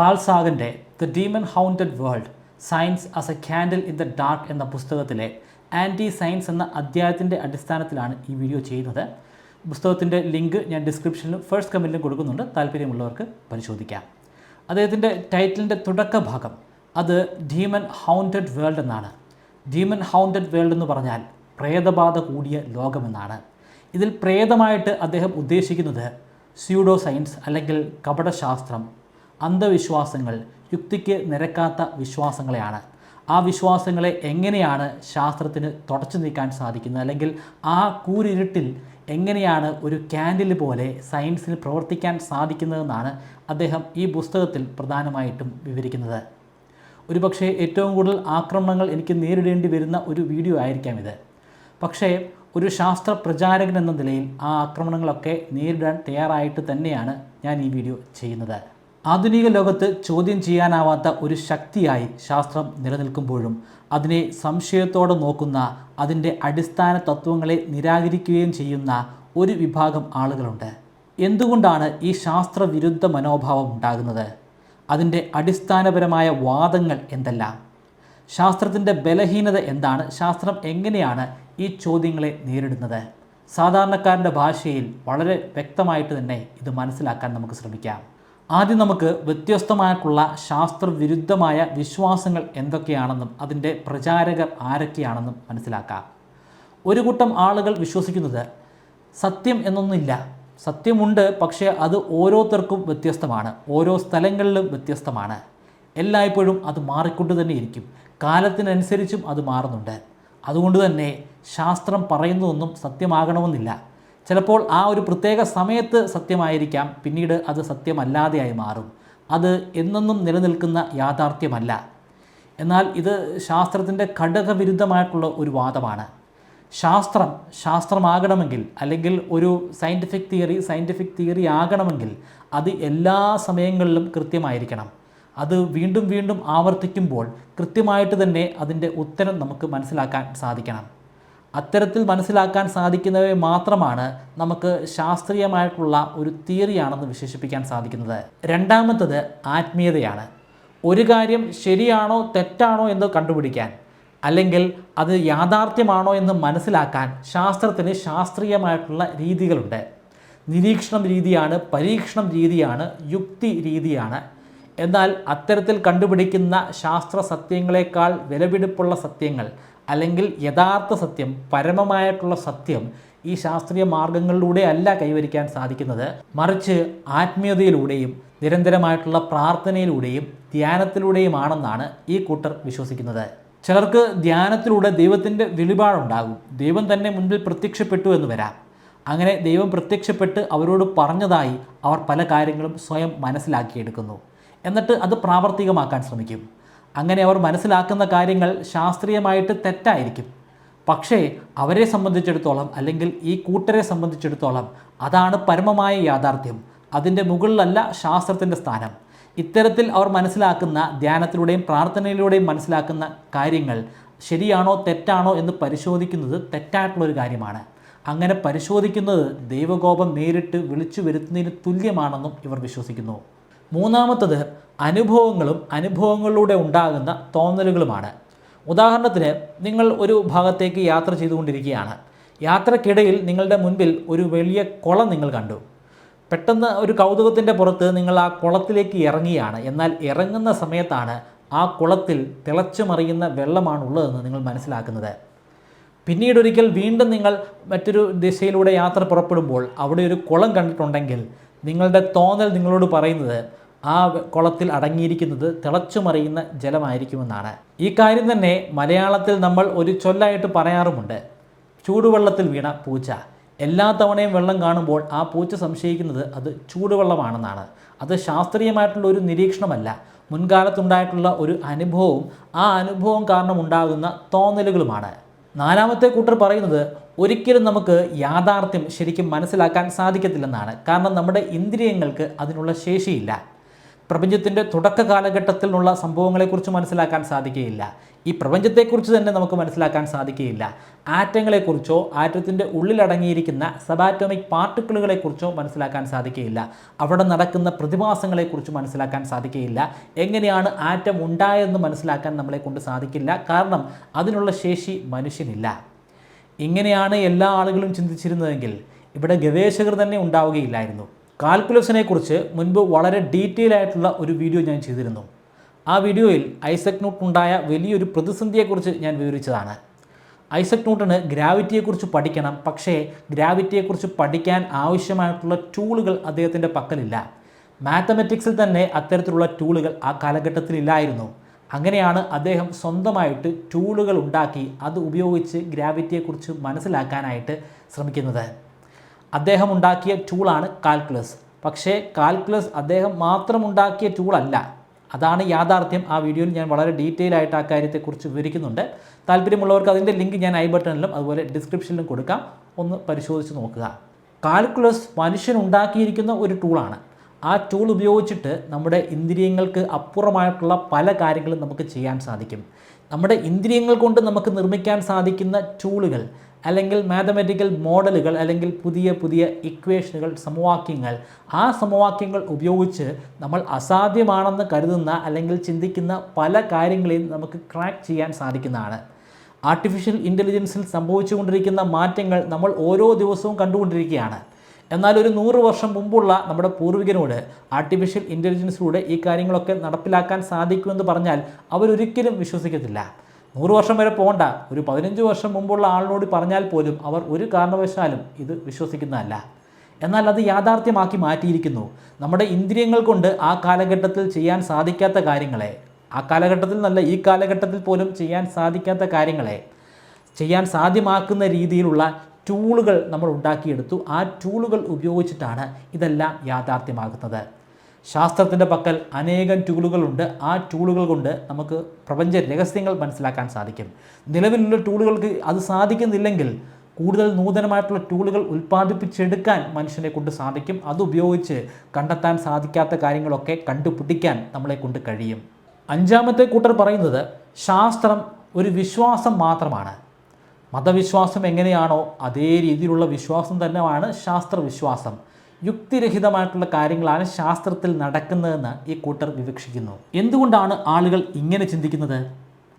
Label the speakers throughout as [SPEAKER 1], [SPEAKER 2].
[SPEAKER 1] Call സാഗന്റെ the demon haunted world science as a candle in the dark എന്ന പുസ്തകത്തിലെ anti science എന്ന അധ്യായത്തിന്റെ അടിസ്ഥാനത്തിലാണ് ഈ വീഡിയോ ചെയ്യുന്നത്. പുസ്തകത്തിന്റെ ലിങ്ക് ഞാൻ ഡിസ്ക്രിപ്ഷനിലും ഫസ്റ്റ് കമന്റിലും കൊടുക്കുന്നുണ്ട്. താല്പര്യമുള്ളവർക്ക് പരിശോധിക്കാം. അദ്ദേഹത്തിന്റെ ടൈറ്റിലിന്റെ തുടക്കഭാഗം അത് ഡീമൻ ഹൗണ്ടഡ് വേൾഡ് എന്നാണ്. ഡീമൻ ഹൗണ്ടഡ് വേൾഡ് എന്ന് പറഞ്ഞാൽ പ്രേതബാധ കൂടിയ ലോകമെന്നാണ്. ഇതിൽ പ്രേതമായിട്ട് അദ്ദേഹം ഉദ്ദേശിക്കുന്നത് സ്യൂഡോ സയൻസ് അല്ലെങ്കിൽ കപടശാസ്ത്രം അന്ധവിശ്വാസങ്ങൾ യുക്തിക്ക് നിരക്കാത്ത വിശ്വാസങ്ങളെയാണ്. ആ വിശ്വാസങ്ങളെ എങ്ങനെയാണ് ശാസ്ത്രത്തിന് തുടച്ചു നീക്കാൻ സാധിക്കുന്നത്? അല്ലെങ്കിൽ ആ കൂരിരുട്ടിൽ എങ്ങനെയാണ് ഒരു ക്യാൻഡിൽ പോലെ സയൻസിന് പ്രവർത്തിക്കാൻ സാധിക്കുന്നതെന്നാണ് അദ്ദേഹം ഈ പുസ്തകത്തിൽ പ്രധാനമായിട്ടും വിവരിക്കുന്നത്. ഒരുപക്ഷെ ഏറ്റവും കൂടുതൽ ആക്രമണങ്ങൾ എനിക്ക് നേരിടേണ്ടി വരുന്ന ഒരു വീഡിയോ ആയിരിക്കാം ഇത്. പക്ഷേ ഒരു ശാസ്ത്ര പ്രചാരകൻ എന്ന നിലയിൽ ആ ആക്രമണങ്ങളൊക്കെ നേരിടാൻ തയ്യാറായിട്ട് തന്നെയാണ് ഞാൻ ഈ വീഡിയോ ചെയ്യുന്നത്. ആധുനിക ലോകത്ത് ചോദ്യം ചെയ്യാനാവാത്ത ഒരു ശക്തിയായി ശാസ്ത്രം നിലനിൽക്കുമ്പോഴും അതിനെ സംശയത്തോടെ നോക്കുന്ന അതിന്റെ അടിസ്ഥാന തത്വങ്ങളെ നിരാകരിക്കുകയും ചെയ്യുന്ന ഒരു വിഭാഗം ആളുകളുണ്ട്. എന്തുകൊണ്ടാണ് ഈ ശാസ്ത്രവിരുദ്ധ മനോഭാവം ഉണ്ടാകുന്നത്? അതിന്റെ അടിസ്ഥാനപരമായ വാദങ്ങൾ എന്തെല്ലാം? ശാസ്ത്രത്തിന്റെ ബലഹീനത എന്താണ്? ശാസ്ത്രം എങ്ങനെയാണ് ഈ ചോദ്യങ്ങളെ നേരിടുന്നത്? സാധാരണക്കാരന്റെ ഭാഷയിൽ വളരെ വ്യക്തമായിട്ട് തന്നെ ഇത് മനസ്സിലാക്കാൻ നമുക്ക് ശ്രമിക്കാം. ആദ്യം നമുക്ക് വ്യത്യസ്തമായിട്ടുള്ള ശാസ്ത്രവിരുദ്ധമായ വിശ്വാസങ്ങൾ എന്തൊക്കെയാണെന്നും അതിന്റെ പ്രചാരകർ ആരൊക്കെയാണെന്നും മനസ്സിലാക്കാം. ഒരു കൂട്ടം ആളുകൾ വിശ്വസിക്കുന്നത് സത്യം എന്നൊന്നുമില്ല. സത്യമുണ്ട് പക്ഷേ അത് ഓരോരുത്തർക്കും വ്യത്യസ്തമാണ്. ഓരോ സ്ഥലങ്ങളിലും വ്യത്യസ്തമാണ്. എല്ലായ്പ്പോഴും അത് മാറിക്കൊണ്ട് തന്നെ ഇരിക്കും കാലത്തിനനുസരിച്ചും അത് മാറുന്നുണ്ട്. അതുകൊണ്ട് തന്നെ ശാസ്ത്രം പറയുന്നതൊന്നും സത്യമാകണമെന്നില്ല. ചിലപ്പോൾ ആ ഒരു പ്രത്യേക സമയത്ത് സത്യമായിരിക്കാം പിന്നീട് അത് സത്യമല്ലാതെയായി മാറും. അത് എന്നെന്നും നിലനിൽക്കുന്ന യാഥാർത്ഥ്യമല്ല. എന്നാൽ ഇത് ശാസ്ത്രത്തിന്റെ ഘടകവിരുദ്ധമായിട്ടുള്ള ഒരു വാദമാണ്. ശാസ്ത്രം ശാസ്ത്രമാകണമെങ്കിൽ അല്ലെങ്കിൽ ഒരു സയന്റിഫിക് തിയറി സയന്റിഫിക് തിയറി ആകണമെങ്കിൽ അത് എല്ലാ സമയങ്ങളിലും കൃത്യമായിരിക്കണം. അത് വീണ്ടും വീണ്ടും ആവർത്തിക്കുമ്പോൾ കൃത്യമായിട്ട് തന്നെ അതിന്റെ ഉത്തരം നമുക്ക് മനസ്സിലാക്കാൻ സാധിക്കണം. അത്തരത്തിൽ മനസ്സിലാക്കാൻ സാധിക്കുന്നവയെ മാത്രമാണ് നമുക്ക് ശാസ്ത്രീയമായിട്ടുള്ള ഒരു തിയറിയാണെന്ന് വിശേഷിപ്പിക്കാൻ സാധിക്കുന്നത്. രണ്ടാമത്തത് ആത്മീയതയാണ്. ഒരു കാര്യം ശരിയാണോ തെറ്റാണോ എന്ന് കണ്ടുപിടിക്കാൻ അല്ലെങ്കിൽ അത് യാഥാർത്ഥ്യമാണോ എന്ന് മനസ്സിലാക്കാൻ ശാസ്ത്രത്തിന് ശാസ്ത്രീയമായിട്ടുള്ള രീതികളുണ്ട്. നിരീക്ഷണം രീതിയാണ് പരീക്ഷണം രീതിയാണ് യുക്തി രീതിയാണ്. എന്നാൽ അത്തരത്തിൽ കണ്ടുപിടിക്കുന്ന ശാസ്ത്ര സത്യങ്ങളെക്കാൾ വിലപിടിപ്പുള്ള സത്യങ്ങൾ അല്ലെങ്കിൽ യഥാർത്ഥ സത്യം പരമമായിട്ടുള്ള സത്യം ഈ ശാസ്ത്രീയ മാർഗങ്ങളിലൂടെ അല്ല കൈവരിക്കാൻ സാധിക്കുന്നത്. മറിച്ച് ആത്മീയതയിലൂടെയും നിരന്തരമായിട്ടുള്ള പ്രാർത്ഥനയിലൂടെയും ധ്യാനത്തിലൂടെയുമാണെന്നാണ് ഈ കൂട്ടർ വിശ്വസിക്കുന്നത്. ചിലർക്ക് ധ്യാനത്തിലൂടെ ദൈവത്തിന്റെ വെളിപാടുണ്ടാകും. ദൈവം തന്നെ മുൻപിൽ പ്രത്യക്ഷപ്പെട്ടു എന്ന് വരാം. അങ്ങനെ ദൈവം പ്രത്യക്ഷപ്പെട്ട് അവരോട് പറഞ്ഞതായി അവർ പല കാര്യങ്ങളും സ്വയം മനസ്സിലാക്കിയെടുക്കുന്നു. എന്നിട്ട് അത് പ്രാവർത്തികമാക്കാൻ ശ്രമിക്കും. അങ്ങനെ അവർ മനസ്സിലാക്കുന്ന കാര്യങ്ങൾ ശാസ്ത്രീയമായിട്ട് തെറ്റായിരിക്കും. പക്ഷേ അവരെ സംബന്ധിച്ചിടത്തോളം അല്ലെങ്കിൽ ഈ കൂട്ടരെ സംബന്ധിച്ചിടത്തോളം അതാണ് പരമമായ യാഥാർത്ഥ്യം. അതിന്റെ മുകളിലല്ല ശാസ്ത്രത്തിന്റെ സ്ഥാനം. ഇത്തരത്തിൽ അവർ മനസ്സിലാക്കുന്ന ധ്യാനത്തിലൂടെയും പ്രാർത്ഥനയിലൂടെയും മനസ്സിലാക്കുന്ന കാര്യങ്ങൾ ശരിയാണോ തെറ്റാണോ എന്ന് പരിശോധിക്കുന്നത് തെറ്റായിട്ടുള്ളൊരു കാര്യമാണ്. അങ്ങനെ പരിശോധിക്കുന്നത് ദൈവകോപം നേരിട്ട് വിളിച്ചു വരുത്തുന്നതിന് തുല്യമാണെന്നും ഇവർ വിശ്വസിക്കുന്നു. മൂന്നാമത്തത് അനുഭവങ്ങളും അനുഭവങ്ങളിലൂടെ ഉണ്ടാകുന്ന തോന്നലുകളുമാണ്. ഉദാഹരണത്തിന് നിങ്ങൾ ഒരു ഭാഗത്തേക്ക് യാത്ര ചെയ്തുകൊണ്ടിരിക്കുകയാണ്. യാത്രക്കിടയിൽ നിങ്ങളുടെ മുൻപിൽ ഒരു വലിയ കുളം നിങ്ങൾ കണ്ടു. പെട്ടെന്ന് ഒരു കൗതുകത്തിന്റെ പുറത്ത് നിങ്ങൾ ആ കുളത്തിലേക്ക് ഇറങ്ങിയാണ്. എന്നാൽ ഇറങ്ങുന്ന സമയത്താണ് ആ കുളത്തിൽ തിളച്ചു മറിയുന്ന വെള്ളമാണുള്ളതെന്ന് നിങ്ങൾ മനസ്സിലാക്കുന്നത്. പിന്നീട് ഒരിക്കൽ വീണ്ടും നിങ്ങൾ മറ്റൊരു ദിശയിലൂടെ യാത്ര പുറപ്പെടുമ്പോൾ അവിടെ ഒരു കുളം കണ്ടിട്ടുണ്ടെങ്കിൽ നിങ്ങളുടെ തോന്നൽ നിങ്ങളോട് പറയുന്നത് ആ കുളത്തിൽ അടങ്ങിയിരിക്കുന്നത് തിളച്ചു മറിയുന്ന ജലമായിരിക്കുമെന്നാണ്. ഈ കാര്യം തന്നെ മലയാളത്തിൽ നമ്മൾ ഒരു ചൊല്ലായിട്ട് പറയാറുമുണ്ട്. ചൂടുവെള്ളത്തിൽ വീണ പൂച്ച. എല്ലാ തവണയും വെള്ളം കാണുമ്പോൾ ആ പൂച്ച സംശയിക്കുന്നത് അത് ചൂടുവെള്ളമാണെന്നാണ്. അത് ശാസ്ത്രീയമായിട്ടുള്ള ഒരു നിരീക്ഷണമല്ല. മുൻകാലത്തുണ്ടായിട്ടുള്ള ഒരു അനുഭവവും ആ അനുഭവം കാരണം ഉണ്ടാകുന്ന തോന്നലുകളുമാണ്. നാലാമത്തെ കൂട്ടർ പറയുന്നത് ഒരിക്കലും നമുക്ക് യാഥാർത്ഥ്യം ശരിക്കും മനസ്സിലാക്കാൻ സാധിക്കത്തില്ലെന്നാണ്. കാരണം നമ്മുടെ ഇന്ദ്രിയങ്ങൾക്ക് അതിനുള്ള ശേഷിയില്ല. പ്രപഞ്ചത്തിന്റെ തുടക്ക കാലഘട്ടത്തിലുള്ള സംഭവങ്ങളെക്കുറിച്ച് മനസ്സിലാക്കാൻ സാധിക്കുകയില്ല. ഈ പ്രപഞ്ചത്തെക്കുറിച്ച് തന്നെ നമുക്ക് മനസ്സിലാക്കാൻ സാധിക്കുകയില്ല. ആറ്റങ്ങളെക്കുറിച്ചോ ആറ്റത്തിന്റെ ഉള്ളിലടങ്ങിയിരിക്കുന്ന സബാറ്റോമിക് പാർട്ടിക്കിളുകളെക്കുറിച്ചോ മനസ്സിലാക്കാൻ സാധിക്കുകയില്ല. അവിടെ നടക്കുന്ന പ്രതിഭാസങ്ങളെക്കുറിച്ച് മനസ്സിലാക്കാൻ സാധിക്കുകയില്ല. എങ്ങനെയാണ് ആറ്റം ഉണ്ടായതെന്ന് മനസ്സിലാക്കാൻ നമ്മളെ കൊണ്ട് സാധിക്കില്ല. കാരണം അതിനുള്ള ശേഷി മനുഷ്യനില്ല. ഇങ്ങനെയാണ് എല്ലാ ആളുകളും ചിന്തിച്ചിരുന്നതെങ്കിൽ ഇവിടെ ഗവേഷകർ തന്നെ ഉണ്ടാവുകയില്ലായിരുന്നു. കാൽക്കുലസിനെ കുറിച്ച് മുൻപ് വളരെ ഡീറ്റെയിൽ ആയിട്ടുള്ള ഒരു വീഡിയോ ഞാൻ ചെയ്തിരുന്നു. ആ വീഡിയോയിൽ ഐസക് ന്യൂട്ടനുണ്ടായ വലിയൊരു പ്രതിസന്ധിയെക്കുറിച്ച് ഞാൻ വിവരിച്ചതാണ്. ഐസക് ന്യൂട്ടന് ഗ്രാവിറ്റിയെക്കുറിച്ച് പഠിക്കണം പക്ഷേ ഗ്രാവിറ്റിയെക്കുറിച്ച് പഠിക്കാൻ ആവശ്യമായിട്ടുള്ള ടൂളുകൾ അദ്ദേഹത്തിന്റെ പക്കലില്ല. മാത്തമെറ്റിക്സിൽ തന്നെ അത്തരത്തിലുള്ള ടൂളുകൾ ആ കാലഘട്ടത്തിലില്ലായിരുന്നു അങ്ങനെയാണ് അദ്ദേഹം സ്വന്തമായിട്ട് ടൂളുകൾ ഉണ്ടാക്കി അത് ഉപയോഗിച്ച് ഗ്രാവിറ്റിയെക്കുറിച്ച് മനസ്സിലാക്കാനായിട്ട് ശ്രമിക്കുന്നത്. അദ്ദേഹം ഉണ്ടാക്കിയ ടൂളാണ് കാൽക്കുലസ് പക്ഷേ കാൽക്കുലസ് അദ്ദേഹം മാത്രം ഉണ്ടാക്കിയ ടൂളല്ല അതാണ് യാഥാർത്ഥ്യം. ആ വീഡിയോയിൽ ഞാൻ വളരെ ഡീറ്റെയിൽ ആയിട്ട് ആ കാര്യത്തെക്കുറിച്ച് വിവരിക്കുന്നുണ്ട്. താല്പര്യമുള്ളവർക്ക് അതിന്റെ ലിങ്ക് ഞാൻ ഐ ബട്ടണിലും അതുപോലെ ഡിസ്ക്രിപ്ഷനിലും കൊടുക്കാം. ഒന്ന് പരിശോധിച്ച് നോക്കുക. കാൽക്കുലസ് മനുഷ്യൻ ഉണ്ടാക്കിയിരിക്കുന്ന ഒരു ടൂളാണ് ആ ടൂൾ ഉപയോഗിച്ചിട്ട് നമ്മുടെ ഇന്ദ്രിയങ്ങൾക്ക് അപ്പുറമായിട്ടുള്ള പല കാര്യങ്ങളും നമുക്ക് ചെയ്യാൻ സാധിക്കും. നമ്മുടെ ഇന്ദ്രിയങ്ങൾ കൊണ്ട് നമുക്ക് നിർമ്മിക്കാൻ സാധിക്കുന്ന ടൂളുകൾ അല്ലെങ്കിൽ മാത്തമാറ്റിക്കൽ മോഡലുകൾ അല്ലെങ്കിൽ പുതിയ പുതിയ ഇക്വേഷനുകൾ സമവാക്യങ്ങൾ. ആ സമവാക്യങ്ങൾ ഉപയോഗിച്ച് നമ്മൾ അസാധ്യമാണെന്ന് കരുതുന്ന അല്ലെങ്കിൽ ചിന്തിക്കുന്ന പല കാര്യങ്ങളെയും നമുക്ക് ക്രാക്ക് ചെയ്യാൻ സാധിക്കുന്നതാണ്. ആർട്ടിഫിഷ്യൽ ഇന്റലിജൻസിൽ സംഭവിച്ചുകൊണ്ടിരിക്കുന്ന മാറ്റങ്ങൾ നമ്മൾ ഓരോ ദിവസവും കണ്ടുകൊണ്ടിരിക്കുകയാണ്. എന്നാൽ ഒരു നൂറ് വർഷം മുമ്പുള്ള നമ്മുടെ പൂർവികനോട് ആർട്ടിഫിഷ്യൽ ഇന്റലിജൻസിലൂടെ ഈ കാര്യങ്ങളൊക്കെ നടപ്പിലാക്കാൻ സാധിക്കുമെന്ന് പറഞ്ഞാൽ അവരൊരിക്കലും വിശ്വസിക്കത്തില്ല. നൂറ് വർഷം വരെ പോകണ്ട ഒരു പതിനഞ്ച് വർഷം മുമ്പുള്ള ആളിനോട് പറഞ്ഞാൽ പോലും അവർ ഒരു കാരണവശാലും ഇത് വിശ്വസിക്കുന്നതല്ല. എന്നാൽ അത് യാഥാർത്ഥ്യമാക്കി മാറ്റിയിരിക്കുന്നു. നമ്മുടെ ഇന്ദ്രിയങ്ങൾ കൊണ്ട് ആ കാലഘട്ടത്തിൽ ചെയ്യാൻ സാധിക്കാത്ത കാര്യങ്ങളെ ആ കാലഘട്ടത്തിൽ നല്ല ഈ കാലഘട്ടത്തിൽ പോലും ചെയ്യാൻ സാധിക്കാത്ത കാര്യങ്ങളെ ചെയ്യാൻ സാധ്യമാക്കുന്ന രീതിയിലുള്ള ടൂളുകൾ നമ്മൾ ഉണ്ടാക്കിയെടുത്തു. ആ ടൂളുകൾ ഉപയോഗിച്ചിട്ടാണ് ഇതെല്ലാം യാഥാർത്ഥ്യമാകുന്നത്. ശാസ്ത്രത്തിന്റെ പക്കൽ അനേകം ടൂളുകളുണ്ട്. ആ ടൂളുകൾ കൊണ്ട് നമുക്ക് പ്രപഞ്ച രഹസ്യങ്ങൾ മനസ്സിലാക്കാൻ സാധിക്കും. നിലവിലുള്ള ടൂളുകൾക്ക് അത് സാധിക്കുന്നില്ലെങ്കിൽ കൂടുതൽ നൂതനമായിട്ടുള്ള ടൂളുകൾ ഉൽപ്പാദിപ്പിച്ചെടുക്കാൻ മനുഷ്യനെ കൊണ്ട് സാധിക്കും. അതുപയോഗിച്ച് കണ്ടെത്താൻ സാധിക്കാത്ത കാര്യങ്ങളൊക്കെ കണ്ടുപിടിക്കാൻ നമ്മളെ കൊണ്ട് കഴിയും. അഞ്ചാമത്തെ കൂട്ടർ പറയുന്നത് ശാസ്ത്രം ഒരു വിശ്വാസം മാത്രമാണ്. മതവിശ്വാസം എങ്ങനെയാണോ അതേ രീതിയിലുള്ള വിശ്വാസം തന്നെയാണ് ശാസ്ത്രവിശ്വാസം. യുക്തിരഹിതമായിട്ടുള്ള കാര്യങ്ങളാണ് ശാസ്ത്രത്തിൽ നടക്കുന്നതെന്ന് ഈ കൂട്ടർ വിവക്ഷിക്കുന്നു. എന്തുകൊണ്ടാണ് ആളുകൾ ഇങ്ങനെ ചിന്തിക്കുന്നത്?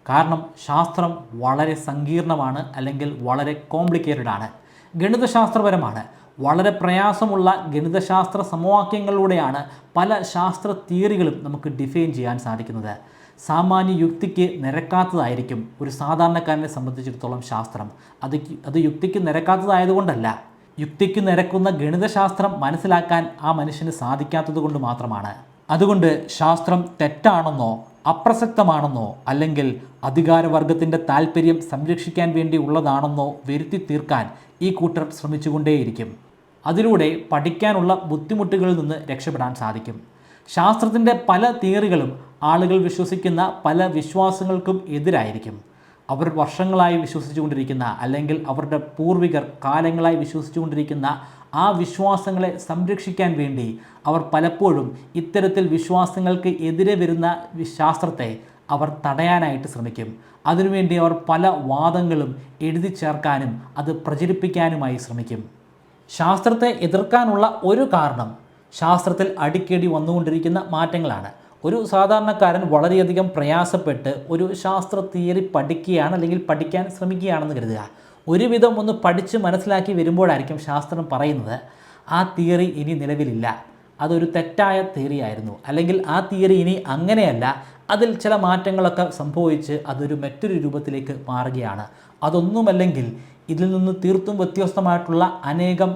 [SPEAKER 1] കാരണം ശാസ്ത്രം വളരെ സങ്കീർണമാണ് അല്ലെങ്കിൽ വളരെ കോംപ്ലിക്കേറ്റഡ് ആണ്. ഗണിതശാസ്ത്രപരമാണ്. വളരെ പ്രയാസമുള്ള ഗണിതശാസ്ത്ര സമവാക്യങ്ങളിലൂടെയാണ് പല ശാസ്ത്ര തിയറികളും നമുക്ക് ഡിഫൈൻ ചെയ്യാൻ സാധിക്കുന്നത്. സാമാന്യ യുക്തിക്ക് നിരക്കാത്തതായിരിക്കും ഒരു സാധാരണക്കാരനെ സംബന്ധിച്ചിടത്തോളം ശാസ്ത്രം. അത് അത് യുക്തിക്ക് നിരക്കാത്തതായതുകൊണ്ടല്ല. യുക്തിക്ക് നിരക്കുന്ന ഗണിതശാസ്ത്രം മനസ്സിലാക്കാൻ ആ മനുഷ്യന് സാധിക്കാത്തതുകൊണ്ട് മാത്രമാണ്. അതുകൊണ്ട് ശാസ്ത്രം തെറ്റാണെന്നോ അപ്രസക്തമാണെന്നോ അല്ലെങ്കിൽ അധികാരവർഗത്തിന്റെ താല്പര്യം സംരക്ഷിക്കാൻ വേണ്ടി ഉള്ളതാണെന്നോ വരുത്തി തീർക്കാൻ ഈ കൂട്ടർ ശ്രമിച്ചുകൊണ്ടേയിരിക്കും. അതിലൂടെ പഠിക്കാനുള്ള ബുദ്ധിമുട്ടുകളിൽ നിന്ന് രക്ഷപ്പെടാൻ സാധിക്കും. ശാസ്ത്രത്തിന്റെ പല തിയറികളും ആളുകൾ വിശ്വസിക്കുന്ന പല വിശ്വാസങ്ങൾക്കും എതിരായിരിക്കും. അവർ വർഷങ്ങളായി വിശ്വസിച്ചുകൊണ്ടിരിക്കുന്ന അല്ലെങ്കിൽ അവരുടെ പൂർവികർ കാലങ്ങളായി വിശ്വസിച്ചുകൊണ്ടിരിക്കുന്ന ആ വിശ്വാസങ്ങളെ സംരക്ഷിക്കാൻ വേണ്ടി അവർ പലപ്പോഴും ഇത്തരത്തിൽ വിശ്വാസങ്ങൾക്ക് എതിരെ വരുന്ന ശാസ്ത്രത്തെ അവർ തടയാനായിട്ട് ശ്രമിക്കും. അതിനുവേണ്ടി അവർ പല വാദങ്ങളും എഴുതി ചേർക്കാനും അത് പ്രചരിപ്പിക്കാനുമായി ശ്രമിക്കും. ശാസ്ത്രത്തെ എതിർക്കാനുള്ള ഒരു കാരണം ശാസ്ത്രത്തിൽ അടിക്കടി വന്നുകൊണ്ടിരിക്കുന്ന മാറ്റങ്ങളാണ്. ഒരു സാധാരണക്കാരൻ വളരെയധികം പ്രയാസപ്പെട്ട് ഒരു ശാസ്ത്ര തിയറി പഠിക്കുകയാണ് അല്ലെങ്കിൽ പഠിക്കാൻ ശ്രമിക്കുകയാണെന്ന് കരുതുക. ഒരുവിധം ഒന്ന് പഠിച്ച് മനസ്സിലാക്കി വരുമ്പോഴായിരിക്കും ശാസ്ത്രം പറയുന്നത് ആ തിയറി ഇനി നിലവിലില്ല. അതൊരു തെറ്റായ തിയറി ആയിരുന്നു അല്ലെങ്കിൽ ആ തിയറി ഇനി അങ്ങനെയല്ല. അതിൽ ചില മാറ്റങ്ങളൊക്കെ സംഭവിച്ച് അതൊരു മറ്റൊരു രൂപത്തിലേക്ക് മാറുകയാണ്. അതൊന്നുമല്ലെങ്കിൽ ഇതിൽ നിന്ന് തീർത്തും വ്യത്യസ്തമായിട്ടുള്ള അനേകം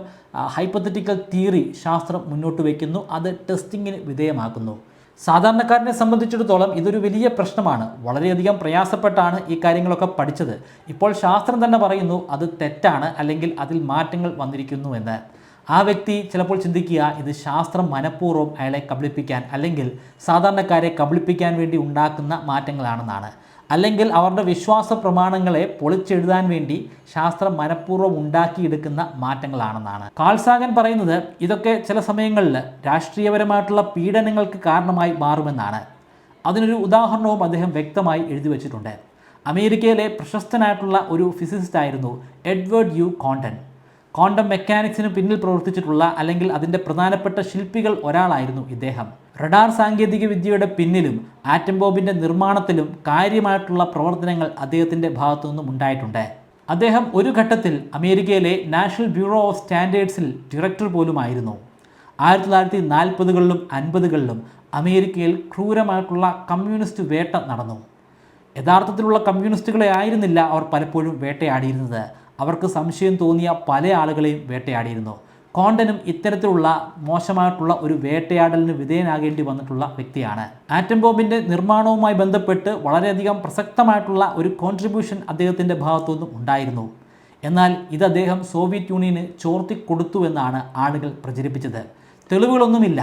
[SPEAKER 1] ഹൈപ്പത്തറ്റിക്കൽ തിയറി ശാസ്ത്രം മുന്നോട്ട് വയ്ക്കുന്നു. അത് ടെസ്റ്റിങ്ങിന് വിധേയമാക്കുന്നു. സാധാരണക്കാരനെ സംബന്ധിച്ചിടത്തോളം ഇതൊരു വലിയ പ്രശ്നമാണ്. വളരെയധികം പ്രയാസപ്പെട്ടാണ് ഈ കാര്യങ്ങളൊക്കെ പഠിച്ചത്. ഇപ്പോൾ ശാസ്ത്രം തന്നെ പറയുന്നു അത് തെറ്റാണ് അല്ലെങ്കിൽ അതിൽ മാറ്റങ്ങൾ വന്നിരിക്കുന്നു എന്ന്. ആ വ്യക്തി ചിലപ്പോൾ ചിന്തിക്കുക ഇത് ശാസ്ത്രം മനഃപൂർവം അയാളെ കബളിപ്പിക്കാൻ അല്ലെങ്കിൽ സാധാരണക്കാരെ കബളിപ്പിക്കാൻ വേണ്ടി ഉണ്ടാക്കുന്ന മാറ്റങ്ങളാണെന്നാണ്. അല്ലെങ്കിൽ അവരുടെ വിശ്വാസ പ്രമാണങ്ങളെ പൊളിച്ചെഴുതാൻ വേണ്ടി ശാസ്ത്രം മനഃപൂർവം ഉണ്ടാക്കിയെടുക്കുന്ന മാറ്റങ്ങളാണെന്നാണ്. കാൾസാഗൻ പറയുന്നത് ഇതൊക്കെ ചില സമയങ്ങളിൽ രാഷ്ട്രീയപരമായിട്ടുള്ള പീഡനങ്ങൾക്ക് കാരണമായി മാറുമെന്നാണ്. അതിനൊരു ഉദാഹരണവും അദ്ദേഹം വ്യക്തമായി എഴുതി വച്ചിട്ടുണ്ട്. അമേരിക്കയിലെ പ്രശസ്തനായിട്ടുള്ള ഒരു ഫിസിസിസ്റ്റ് ആയിരുന്നു എഡ്വേർഡ് യു കോണ്ടൻ. ക്വാണ്ടം മെക്കാനിക്സിന് പിന്നിൽ പ്രവർത്തിച്ചിട്ടുള്ള അല്ലെങ്കിൽ അതിന്റെ പ്രധാനപ്പെട്ട ശില്പികൾ ഒരാളായിരുന്നു ഇദ്ദേഹം. റഡാർ സാങ്കേതിക വിദ്യയുടെ പിന്നിലും ആറ്റം ബോബിന്റെ നിർമ്മാണത്തിലും കാര്യമായിട്ടുള്ള പ്രവർത്തനങ്ങൾ അദ്ദേഹത്തിന്റെ ഭാഗത്തു നിന്നും ഉണ്ടായിട്ടുണ്ട്. അദ്ദേഹം ഒരു ഘട്ടത്തിൽ അമേരിക്കയിലെ നാഷണൽ ബ്യൂറോ ഓഫ് സ്റ്റാൻഡേർഡ്സിൽ ഡയറക്ടർ പോലുമായിരുന്നു. ആയിരത്തി തൊള്ളായിരത്തി നാൽപ്പതുകളിലും അൻപതുകളിലും അമേരിക്കയിൽ ക്രൂരമായിട്ടുള്ള കമ്മ്യൂണിസ്റ്റ് വേട്ട നടന്നു. യഥാർത്ഥത്തിലുള്ള കമ്മ്യൂണിസ്റ്റുകളെ ആയിരുന്നില്ല അവർ പലപ്പോഴും വേട്ടയാടിയിരുന്നത്. അവർക്ക് സംശയം തോന്നിയ പല ആളുകളെയും വേട്ടയാടിയിരുന്നു. കോണ്ടനും ഇത്തരത്തിലുള്ള മോശമായിട്ടുള്ള ഒരു വേട്ടയാടലിന് വിധേയനാകേണ്ടി വന്നിട്ടുള്ള വ്യക്തിയാണ്. ആറ്റം ബോംബിന്റെ നിർമ്മാണവുമായി ബന്ധപ്പെട്ട് വളരെയധികം പ്രസക്തമായിട്ടുള്ള ഒരു കോൺട്രിബ്യൂഷൻ അദ്ദേഹത്തിന്റെ ഭാഗത്തുനിന്നും ഉണ്ടായിരുന്നു. എന്നാൽ ഇത് അദ്ദേഹം സോവിയറ്റ് യൂണിയന് ചോർത്തി കൊടുത്തു എന്നാണ് ആളുകൾ പ്രചരിപ്പിച്ചത്. തെളിവുകളൊന്നുമില്ല.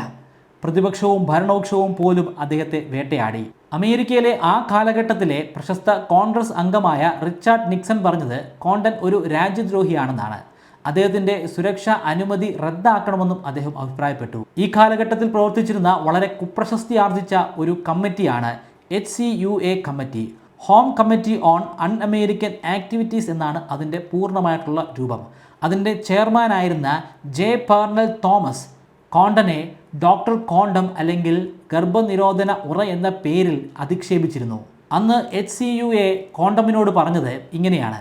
[SPEAKER 1] പ്രതിപക്ഷവും ഭരണപക്ഷവും പോലും അദ്ദേഹത്തെ വേട്ടയാടി. അമേരിക്കയിലെ ആ കാലഘട്ടത്തിലെ പ്രശസ്ത കോൺഗ്രസ് അംഗമായ റിച്ചാർഡ് നിക്സൺ പറഞ്ഞത് കോണ്ടൻ ഒരു രാജ്യദ്രോഹിയാണെന്നാണ്. അദ്ദേഹത്തിന്റെ സുരക്ഷാ അനുമതി റദ്ദാക്കണമെന്നും അദ്ദേഹം അഭിപ്രായപ്പെട്ടു. ഈ കാലഘട്ടത്തിൽ പ്രവർത്തിച്ചിരുന്ന വളരെ കുപ്രശസ്തി ആർജിച്ച ഒരു കമ്മിറ്റിയാണ് H C U A committee. Home committee on un American activities എന്നാണ് അതിന്റെ പൂർണമായിട്ടുള്ള രൂപം. അതിന്റെ ചെയർമാനായിരുന്ന ജെ. പേർണൽ തോമസ് കോണ്ടനെ ഡോക്ടർ കോണ്ടം അല്ലെങ്കിൽ ഗർഭനിരോധന ഉറ എന്ന പേരിൽ അധിക്ഷേപിച്ചിരുന്നു. അന്ന് എച്ച് സി യു എ കോണ്ടമിനോട് പറഞ്ഞത് ഇങ്ങനെയാണ്.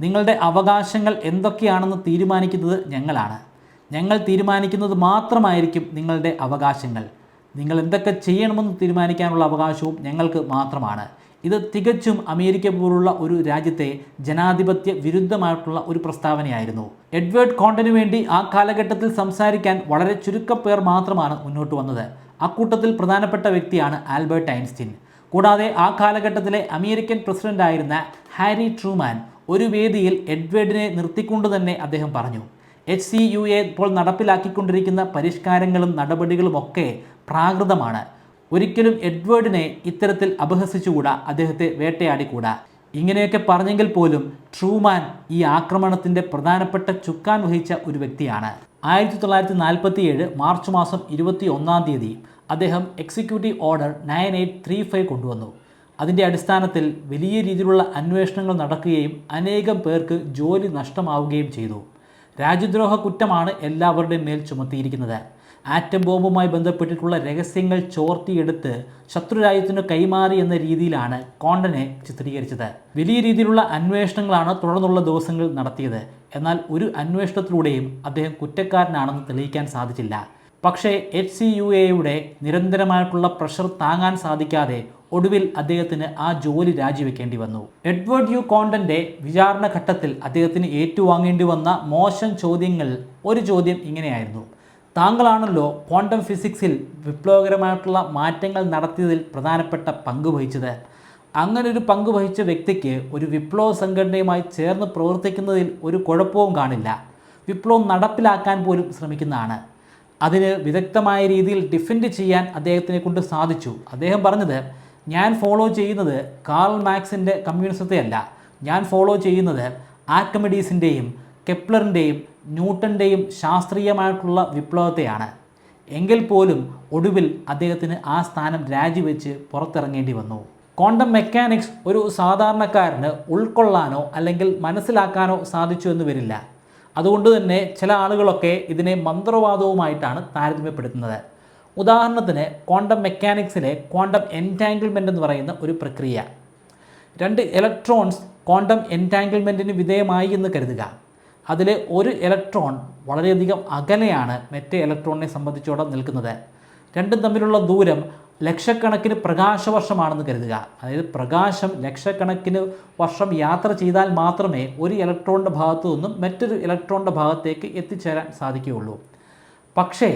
[SPEAKER 1] നിങ്ങളുടെ അവകാശങ്ങൾ എന്തൊക്കെയാണെന്ന് തീരുമാനിക്കുന്നത് ഞങ്ങളാണ്. ഞങ്ങൾ തീരുമാനിക്കുന്നത് മാത്രമായിരിക്കും നിങ്ങളുടെ അവകാശങ്ങൾ. നിങ്ങൾ എന്തൊക്കെ ചെയ്യണമെന്ന് തീരുമാനിക്കാനുള്ള അവകാശവും ഞങ്ങൾക്ക് മാത്രമാണ്. ഇത് തികച്ചും അമേരിക്ക പോലുള്ള ഒരു രാജ്യത്തെ ജനാധിപത്യ വിരുദ്ധമായിട്ടുള്ള ഒരു പ്രസ്താവനയായിരുന്നു. എഡ്വേർഡ് കോണ്ടനു വേണ്ടി ആ കാലഘട്ടത്തിൽ സംസാരിക്കാൻ വളരെ ചുരുക്കപ്പേർ മാത്രമാണ് മുന്നോട്ട് വന്നത്. അക്കൂട്ടത്തിൽ പ്രധാനപ്പെട്ട വ്യക്തിയാണ് ആൽബർട്ട് ഐൻസ്റ്റീൻ. കൂടാതെ ആ കാലഘട്ടത്തിലെ അമേരിക്കൻ പ്രസിഡന്റായിരുന്ന ഹാരി ട്രൂമാൻ ഒരു വേദിയിൽ എഡ്വേർഡിനെ നിർത്തിക്കൊണ്ട് തന്നെ അദ്ദേഹം പറഞ്ഞു. എച്ച് സി യു എ ഇപ്പോൾ നടപ്പിലാക്കിക്കൊണ്ടിരിക്കുന്ന പരിഷ്കാരങ്ങളും നടപടികളുമൊക്കെ പ്രാകൃതമാണ്. ഒരിക്കലും എഡ്വേർഡിനെ ഇത്തരത്തിൽ അപഹസിച്ചുകൂടാ അദ്ദേഹത്തെ വേട്ടയാടിക്കൂടാ. ഇങ്ങനെയൊക്കെ പറഞ്ഞെങ്കിൽ പോലും ട്രൂമാൻ ഈ ആക്രമണത്തിന്റെ പ്രധാനപ്പെട്ട ചുക്കാൻ വഹിച്ച ഒരു വ്യക്തിയാണ്. ആയിരത്തി തൊള്ളായിരത്തി നാൽപ്പത്തി ഏഴ് മാർച്ച് മാസം ഇരുപത്തി ഒന്നാം തീയതി അദ്ദേഹം executive order nine eight three five കൊണ്ടുവന്നു. അതിന്റെ അടിസ്ഥാനത്തിൽ വലിയ രീതിയിലുള്ള അന്വേഷണങ്ങൾ നടക്കുകയും അനേകം പേർക്ക് ജോലി നഷ്ടമാവുകയും ചെയ്തു. രാജ്യദ്രോഹ കുറ്റമാണ് എല്ലാവരുടെയും മേൽ ചുമത്തിയിരിക്കുന്നത്. ആറ്റം ബോംബുമായി ബന്ധപ്പെട്ടിട്ടുള്ള രഹസ്യങ്ങൾ ചോർത്തിയെടുത്ത് ശത്രുരാജ്യത്തിനു കൈമാറി എന്ന രീതിയിലാണ് കോണ്ടനെ ചിത്രീകരിച്ചത്. വലിയ രീതിയിലുള്ള അന്വേഷണങ്ങളാണ് തുടർന്നുള്ള ദിവസങ്ങൾ നടത്തിയത്. എന്നാൽ ഒരു അന്വേഷണത്തിലൂടെയും അദ്ദേഹം കുറ്റക്കാരനാണെന്ന് തെളിയിക്കാൻ സാധിച്ചില്ല. പക്ഷേ എച്ച് സി യു എയുടെ നിരന്തരമായിട്ടുള്ള പ്രഷർ താങ്ങാൻ സാധിക്കാതെ ഒടുവിൽ അദ്ദേഹത്തിന് ആ ജോലി രാജിവെക്കേണ്ടി വന്നു. എഡ്വേർഡ് യു കോണ്ടന്റെ വിചാരണ ഘട്ടത്തിൽ അദ്ദേഹത്തിന് ഏറ്റുവാങ്ങേണ്ടി വന്ന മോശം ചോദ്യങ്ങൾ ഒരു ചോദ്യം ഇങ്ങനെയായിരുന്നു. താങ്കളാണല്ലോ ക്വാണ്ടം ഫിസിക്സിൽ വിപ്ലവകരമായിട്ടുള്ള മാറ്റങ്ങൾ നടത്തിയതിൽ പ്രധാനപ്പെട്ട പങ്ക് വഹിച്ചത്. അങ്ങനെ ഒരു പങ്ക് വഹിച്ച വ്യക്തിക്ക് ഒരു വിപ്ലവ സംഘടനയുമായി ചേർന്ന് പ്രവർത്തിക്കുന്നതിൽ ഒരു കുഴപ്പവും കാണില്ല. വിപ്ലവം നടപ്പിലാക്കാൻ പോലും ശ്രമിക്കുന്നതാണ്. അതിന് വിദഗ്ധമായ രീതിയിൽ ഡിഫെൻഡ് ചെയ്യാൻ അദ്ദേഹത്തിനെ കൊണ്ട് സാധിച്ചു. അദ്ദേഹം പറഞ്ഞത് ഞാൻ ഫോളോ ചെയ്യുന്നത് കാൾ മാക്സിന്റെ കമ്മ്യൂണിസത്തെയല്ല. ഞാൻ ഫോളോ ചെയ്യുന്നത് ആക്കമഡീസിന്റെയും കെപ്ലറിന്റെയും ന്യൂട്ടന്റെയും ശാസ്ത്രീയമായിട്ടുള്ള വിപ്ലവത്തെയാണ്. എങ്കിൽ പോലും ഒടുവിൽ അദ്ദേഹത്തിന് ആ സ്ഥാനം രാജിവെച്ച് പുറത്തിറങ്ങേണ്ടി വന്നു. ക്വാണ്ടം മെക്കാനിക്സ് ഒരു സാധാരണക്കാരന് ഉൾക്കൊള്ളാനോ അല്ലെങ്കിൽ മനസ്സിലാക്കാനോ സാധിച്ചു എന്ന് വരില്ല. അതുകൊണ്ട് തന്നെ ചില ആളുകളൊക്കെ ഇതിനെ മന്ത്രവാദവുമായിട്ടാണ് താരതമ്യപ്പെടുത്തുന്നത്. ഉദാഹരണത്തിന് ക്വാണ്ടം മെക്കാനിക്സിലെ ക്വാണ്ടം എന്റാങ്കിൾമെന്റ് എന്ന് പറയുന്ന ഒരു പ്രക്രിയ. രണ്ട് ഇലക്ട്രോൺസ് ക്വാണ്ടം എന്റാങ്കിൾമെന്റിന് വിധേയമായി എന്ന് കരുതുക. അതിൽ ഒരു ഇലക്ട്രോൺ വളരെയധികം അകലെയാണ് മറ്റേ ഇലക്ട്രോണിനെ സംബന്ധിച്ചോടെ നിൽക്കുന്നത്. രണ്ടും തമ്മിലുള്ള ദൂരം ലക്ഷക്കണക്കിന് പ്രകാശവർഷമാണെന്ന് കരുതുക. അതായത് പ്രകാശം ലക്ഷക്കണക്കിന് വർഷം യാത്ര ചെയ്താൽ മാത്രമേ ഒരു ഇലക്ട്രോണിന്റെ ഭാഗത്തു നിന്നും മറ്റൊരു ഇലക്ട്രോണിന്റെ ഭാഗത്തേക്ക് എത്തിച്ചേരാൻ സാധിക്കുകയുള്ളൂ. പക്ഷേ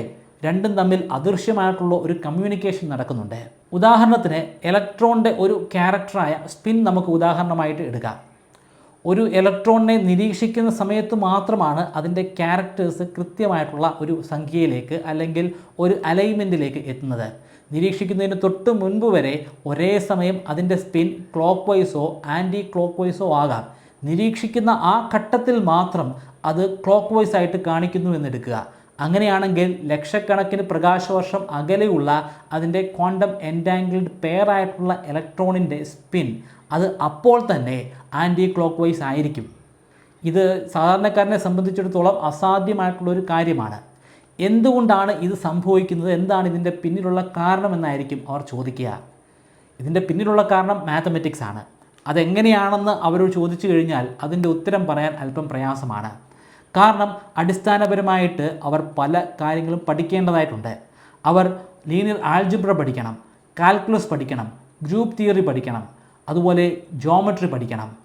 [SPEAKER 1] രണ്ടും തമ്മിൽ അദൃശ്യമായിട്ടുള്ള ഒരു കമ്മ്യൂണിക്കേഷൻ നടക്കുന്നുണ്ട്. ഉദാഹരണത്തിന് ഇലക്ട്രോണിന്റെ ഒരു ക്യാരക്ടറായ സ്പിൻ നമുക്ക് ഉദാഹരണമായിട്ട് എടുക്കാം. ഒരു ഇലക്ട്രോണിനെ നിരീക്ഷിക്കുന്ന സമയത്ത് മാത്രമാണ് അതിന്റെ ക്യാരക്ടേഴ്സ് കൃത്യമായിട്ടുള്ള ഒരു സംഖ്യയിലേക്ക് അല്ലെങ്കിൽ ഒരു അലൈൻമെന്റിലേക്ക് എത്തുന്നത്. നിരീക്ഷിക്കുന്നതിന് തൊട്ട് മുൻപ് വരെ ഒരേ സമയം അതിന്റെ സ്പിൻ ക്ലോക്ക് വൈസോ ആന്റി ക്ലോക്ക് വൈസോ ആകാം. നിരീക്ഷിക്കുന്ന ആ ഘട്ടത്തിൽ മാത്രം അത് ക്ലോക്ക് വൈസ് ആയിട്ട് കാണിക്കുന്നു എന്നെടുക്കുക. അങ്ങനെയാണെങ്കിൽ ലക്ഷക്കണക്കിന് പ്രകാശവർഷം അകലെയുള്ള അതിന്റെ ക്വാണ്ടം എൻഡാംഗിൾഡ് പെയർ ആയിട്ടുള്ള ഇലക്ട്രോണിന്റെ സ്പിൻ അത് അപ്പോൾ തന്നെ ആന്റി ക്ലോക്ക് വൈസ് ആയിരിക്കും. ഇത് സാധാരണക്കാരനെ സംബന്ധിച്ചിടത്തോളം അസാധ്യമായിട്ടുള്ളൊരു കാര്യമാണ്. എന്തുകൊണ്ടാണ് ഇത് സംഭവിക്കുന്നത്? എന്താണ് ഇതിന്റെ പിന്നിലുള്ള കാരണമെന്നായിരിക്കും അവർ ചോദിക്കുക. ഇതിന്റെ പിന്നിലുള്ള കാരണം മാത്തമെറ്റിക്സ് ആണ്. അതെങ്ങനെയാണെന്ന് അവരോട് ചോദിച്ചു കഴിഞ്ഞാൽ അതിന്റെ ഉത്തരം പറയാൻ അല്പം പ്രയാസമാണ്. കാരണം അടിസ്ഥാനപരമായിട്ട് അവർ പല കാര്യങ്ങളും പഠിക്കേണ്ടതായിട്ടുണ്ട്. അവർ ലീനിയർ ആൽജിബ്ര പഠിക്കണം കാൽക്കുലസ് പഠിക്കണം ഗ്രൂപ്പ് തിയറി പഠിക്കണം അതുപോലെ ജോമെട്രി പഠിക്കണം.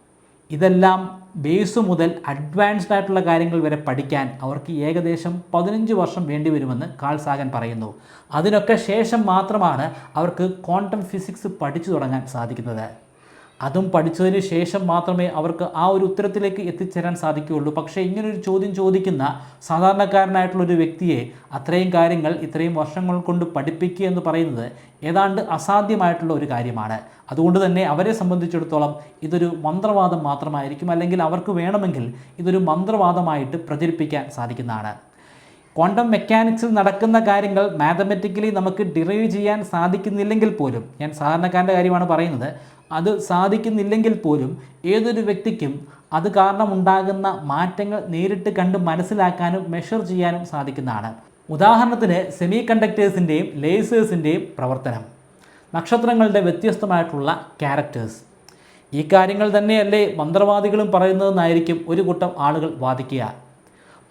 [SPEAKER 1] ഇതെല്ലാം ബേസ് മുതൽ അഡ്വാൻസ്ഡ് ആയിട്ടുള്ള കാര്യങ്ങൾ വരെ പഠിക്കാൻ അവർക്ക് ഏകദേശം പതിനഞ്ച് വർഷം വേണ്ടി വരുമെന്ന് കാൾ സാഗൻ പറയുന്നു. അതിനൊക്കെ ശേഷം മാത്രമാണ് അവർക്ക് ക്വാണ്ടം ഫിസിക്സ് പഠിച്ചു തുടങ്ങാൻ സാധിക്കുന്നത്. അതും പഠിച്ചതിന് ശേഷം മാത്രമേ അവർക്ക് ആ ഒരു ഉത്തരത്തിലേക്ക് എത്തിച്ചേരാൻ സാധിക്കുകയുള്ളൂ. പക്ഷേ ഇങ്ങനൊരു ചോദ്യം ചോദിക്കുന്ന സാധാരണക്കാരനായിട്ടുള്ള ഒരു വ്യക്തിയെ അത്രയും കാര്യങ്ങൾ ഇത്രയും വർഷങ്ങൾ കൊണ്ട് പഠിപ്പിക്കുക എന്ന് പറയുന്നത് ഏതാണ്ട് അസാധ്യമായിട്ടുള്ള ഒരു കാര്യമാണ്. അതുകൊണ്ട് തന്നെ അവരെ സംബന്ധിച്ചിടത്തോളം ഇതൊരു മന്ത്രവാദം മാത്രമായിരിക്കും. അല്ലെങ്കിൽ അവർക്ക് വേണമെങ്കിൽ ഇതൊരു മന്ത്രവാദമായിട്ട് പ്രചരിപ്പിക്കാൻ സാധിക്കുന്നതാണ്. ക്വാണ്ടം മെക്കാനിക്സിൽ നടക്കുന്ന കാര്യങ്ങൾ മാത്തമെറ്റിക്കലി നമുക്ക് ഡിറൈവ് ചെയ്യാൻ സാധിക്കുന്നില്ലെങ്കിൽ പോലും ഞാൻ സാധാരണക്കാരന്റെ കാര്യമാണ് പറയുന്നത് അത് സാധിക്കുന്നില്ലെങ്കിൽ പോലും ഏതൊരു വ്യക്തിക്കും അത് കാരണമുണ്ടാകുന്ന മാറ്റങ്ങൾ നേരിട്ട് കണ്ട് മനസ്സിലാക്കാനും മെഷർ ചെയ്യാനും സാധിക്കുന്നതാണ്. ഉദാഹരണത്തിന് സെമി കണ്ടക്ടേഴ്സിന്റെയും ലേസേഴ്സിന്റെയും പ്രവർത്തനം. നക്ഷത്രങ്ങളുടെ വ്യത്യസ്തമായിട്ടുള്ള ക്യാരക്ടേഴ്സ് ഈ കാര്യങ്ങൾ തന്നെയല്ലേ മന്ത്രവാദികളും പറയുന്നതെന്നായിരിക്കും ഒരു കൂട്ടം ആളുകൾ വാദിക്കുക.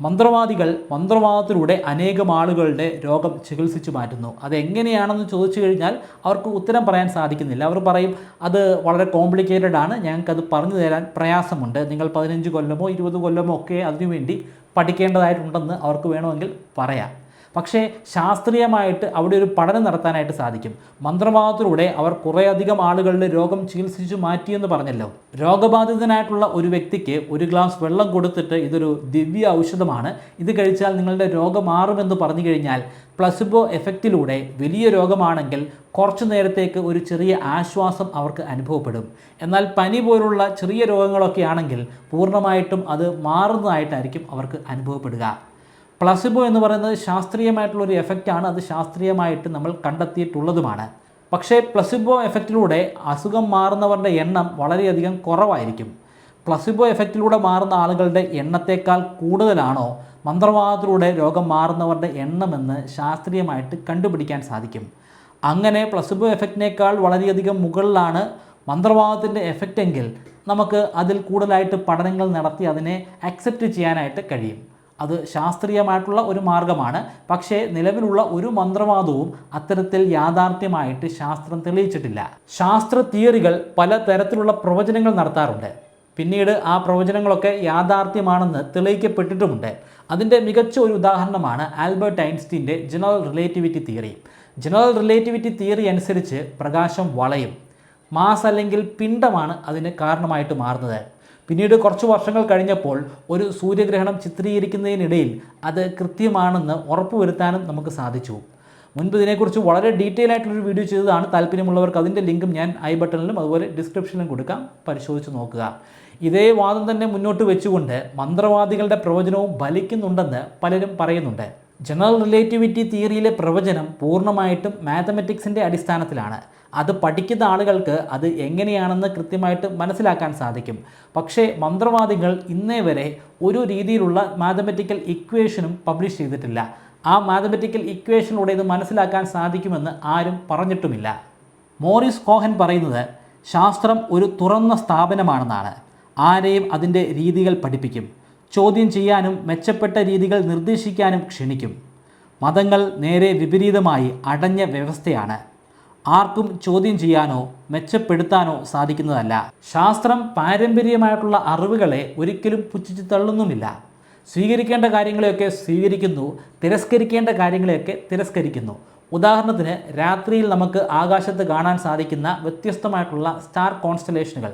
[SPEAKER 1] മന്ത്രവാദികൾ മന്ത്രവാദത്തിലൂടെ അനേകം ആളുകളുടെ രോഗം ചികിത്സിച്ചു മാറ്റുന്നു. അതെങ്ങനെയാണെന്ന് ചോദിച്ചു കഴിഞ്ഞാൽ അവർക്ക് ഉത്തരം പറയാൻ സാധിക്കുന്നില്ല. അവർ പറയും അത് വളരെ കോംപ്ലിക്കേറ്റഡ് ആണ്. ഞങ്ങൾക്കത് പറഞ്ഞു തരാൻ പ്രയാസമുണ്ട്. നിങ്ങൾ പതിനഞ്ച് കൊല്ലമോ ഇരുപത് കൊല്ലമോ ഒക്കെ അതിനുവേണ്ടി പഠിക്കേണ്ടതായിട്ടുണ്ടെന്ന് അവർക്ക് വേണമെങ്കിൽ പറയാം. പക്ഷേ ശാസ്ത്രീയമായിട്ട് അവിടെ ഒരു പഠനം നടത്താനായിട്ട് സാധിക്കും. മന്ത്രവാദത്തിലൂടെ അവർ കുറേയധികം ആളുകളുടെ രോഗം ചികിത്സിച്ചു മാറ്റിയെന്ന് പറഞ്ഞല്ലോ. രോഗബാധിതനായിട്ടുള്ള ഒരു വ്യക്തിക്ക് ഒരു ഗ്ലാസ് വെള്ളം കൊടുത്തിട്ട് ഇതൊരു ദിവ്യ ഔഷധമാണ്. ഇത് കഴിച്ചാൽ നിങ്ങളുടെ രോഗം മാറുമെന്ന് പറഞ്ഞു കഴിഞ്ഞാൽ പ്ലസിബോ എഫക്റ്റിലൂടെ വലിയ രോഗമാണെങ്കിൽ കുറച്ചു നേരത്തേക്ക് ഒരു ചെറിയ ആശ്വാസം അവർക്ക് അനുഭവപ്പെടും. എന്നാൽ പനി പോലുള്ള ചെറിയ രോഗങ്ങളൊക്കെ ആണെങ്കിൽ പൂർണമായിട്ടും അത് മാറുന്നതായിട്ടായിരിക്കും അവർക്ക് അനുഭവപ്പെടുക. പ്ലസിബോ എന്ന് പറയുന്നത് ശാസ്ത്രീയമായിട്ടുള്ള ഒരു എഫക്റ്റ് ആണ്. അത് ശാസ്ത്രീയമായിട്ട് നമ്മൾ കണ്ടെത്തിയിട്ടുള്ളതുമാണ്. പക്ഷേ പ്ലസിബോ എഫക്റ്റിലൂടെ അസുഖം മാറുന്നവരുടെ എണ്ണം വളരെയധികം കുറവായിരിക്കും. പ്ലസിബോ എഫക്റ്റിലൂടെ മാറുന്ന ആളുകളുടെ എണ്ണത്തേക്കാൾ കൂടുതലാണോ മന്ത്രവാദത്തിലൂടെ രോഗം മാറുന്നവരുടെ എണ്ണമെന്ന് ശാസ്ത്രീയമായിട്ട് കണ്ടുപിടിക്കാൻ സാധിക്കും. അങ്ങനെ പ്ലസിബോ എഫക്റ്റിനേക്കാൾ വളരെയധികം മുകളിലാണ് മന്ത്രവാദത്തിന്റെ എഫക്റ്റ് എങ്കിൽ നമുക്ക് അതിൽ കൂടുതലായിട്ട് പഠനങ്ങൾ നടത്തി അതിനെ അക്സെപ്റ്റ് ചെയ്യാനായിട്ട് കഴിയും. അത് ശാസ്ത്രീയമായിട്ടുള്ള ഒരു മാർഗമാണ്. പക്ഷേ നിലവിലുള്ള ഒരു മന്ത്രവാദവും അത്തരത്തിൽ യാഥാർത്ഥ്യമായിട്ട് ശാസ്ത്രം തെളിയിച്ചിട്ടില്ല. ശാസ്ത്ര തിയറികൾ പല തരത്തിലുള്ള പ്രവചനങ്ങൾ നടത്താറുണ്ട്. പിന്നീട് ആ പ്രവചനങ്ങളൊക്കെ യാഥാർത്ഥ്യമാണെന്ന് തെളിയിക്കപ്പെട്ടിട്ടുമുണ്ട്. അതിന്റെ മികച്ച ഒരു ഉദാഹരണമാണ് Albert ഐൻസ്റ്റീന്റെ general relativity theory. General relativity theory അനുസരിച്ച് പ്രകാശം വളയും. മാസ് അല്ലെങ്കിൽ പിണ്ടമാണ് അതിന് കാരണമായിട്ട് മാറുന്നത്. പിന്നീട് കുറച്ച് വർഷങ്ങൾ കഴിഞ്ഞപ്പോൾ ഒരു സൂര്യഗ്രഹണം ചിത്രീകരിക്കുന്നതിനിടയിൽ അത് കൃത്യമാണെന്ന് ഉറപ്പുവരുത്താനും നമുക്ക് സാധിച്ചു. മുൻപ് ഇതിനെക്കുറിച്ച് വളരെ ഡീറ്റെയിൽ ആയിട്ടുള്ളൊരു വീഡിയോ ചെയ്തതാണ്. താല്പര്യമുള്ളവർക്ക് അതിന്റെ ലിങ്കും ഞാൻ ഐ ബട്ടണിലും അതുപോലെ ഡിസ്ക്രിപ്ഷനിലും കൊടുക്കാം. പരിശോധിച്ച് നോക്കുക. ഇതേ വാദം തന്നെ മുന്നോട്ട് വെച്ചുകൊണ്ട് മന്ത്രവാദികളുടെ പ്രവചനവും ഫലിക്കുന്നുണ്ടെന്ന് പലരും പറയുന്നുണ്ട്. ജനറൽ റിലേറ്റിവിറ്റി തിയറിയിലെ പ്രവചനം പൂർണമായിട്ടും മാത്തമെറ്റിക്സിന്റെ അടിസ്ഥാനത്തിലാണ്. അത് പഠിക്കുന്ന ആളുകൾക്ക് അത് എങ്ങനെയാണെന്ന് കൃത്യമായിട്ട് മനസ്സിലാക്കാൻ സാധിക്കും. പക്ഷേ മന്ത്രവാദികൾ ഇന്നേ വരെ ഒരു രീതിയിലുള്ള മാത്തമെറ്റിക്കൽ ഇക്വേഷനും പബ്ലിഷ് ചെയ്തിട്ടില്ല. ആ മാത്തമെറ്റിക്കൽ ഇക്വേഷനിലൂടെ ഇത് മനസ്സിലാക്കാൻ സാധിക്കുമെന്ന് ആരും പറഞ്ഞിട്ടുമില്ല. മോറിസ് കോഹൻ പറയുന്നത് ശാസ്ത്രം ഒരു തുറന്ന സ്ഥാപനമാണെന്നാണ്. ആരെയും അതിന്റെ രീതികൾ പഠിപ്പിക്കും. ചോദ്യം ചെയ്യാനും മെച്ചപ്പെട്ട രീതികൾ നിർദ്ദേശിക്കാനും ക്ഷണിക്കും. മതങ്ങൾ നേരെ വിപരീതമായി അടഞ്ഞ വ്യവസ്ഥയാണ്. ആർക്കും ചോദ്യം ചെയ്യാനോ മെച്ചപ്പെടുത്താനോ സാധിക്കുന്നതല്ല. ശാസ്ത്രം പാരമ്പര്യമായിട്ടുള്ള അറിവുകളെ ഒരിക്കലും പുച്ഛിച്ച് തള്ളുന്നുമില്ല. സ്വീകരിക്കേണ്ട കാര്യങ്ങളെയൊക്കെ സ്വീകരിക്കുന്നു തിരസ്കരിക്കേണ്ട കാര്യങ്ങളെയൊക്കെ തിരസ്കരിക്കുന്നു. ഉദാഹരണത്തിന് രാത്രിയിൽ നമുക്ക് ആകാശത്ത് കാണാൻ സാധിക്കുന്ന വ്യത്യസ്തമായിട്ടുള്ള സ്റ്റാർ കോൺസ്റ്റലേഷനുകൾ.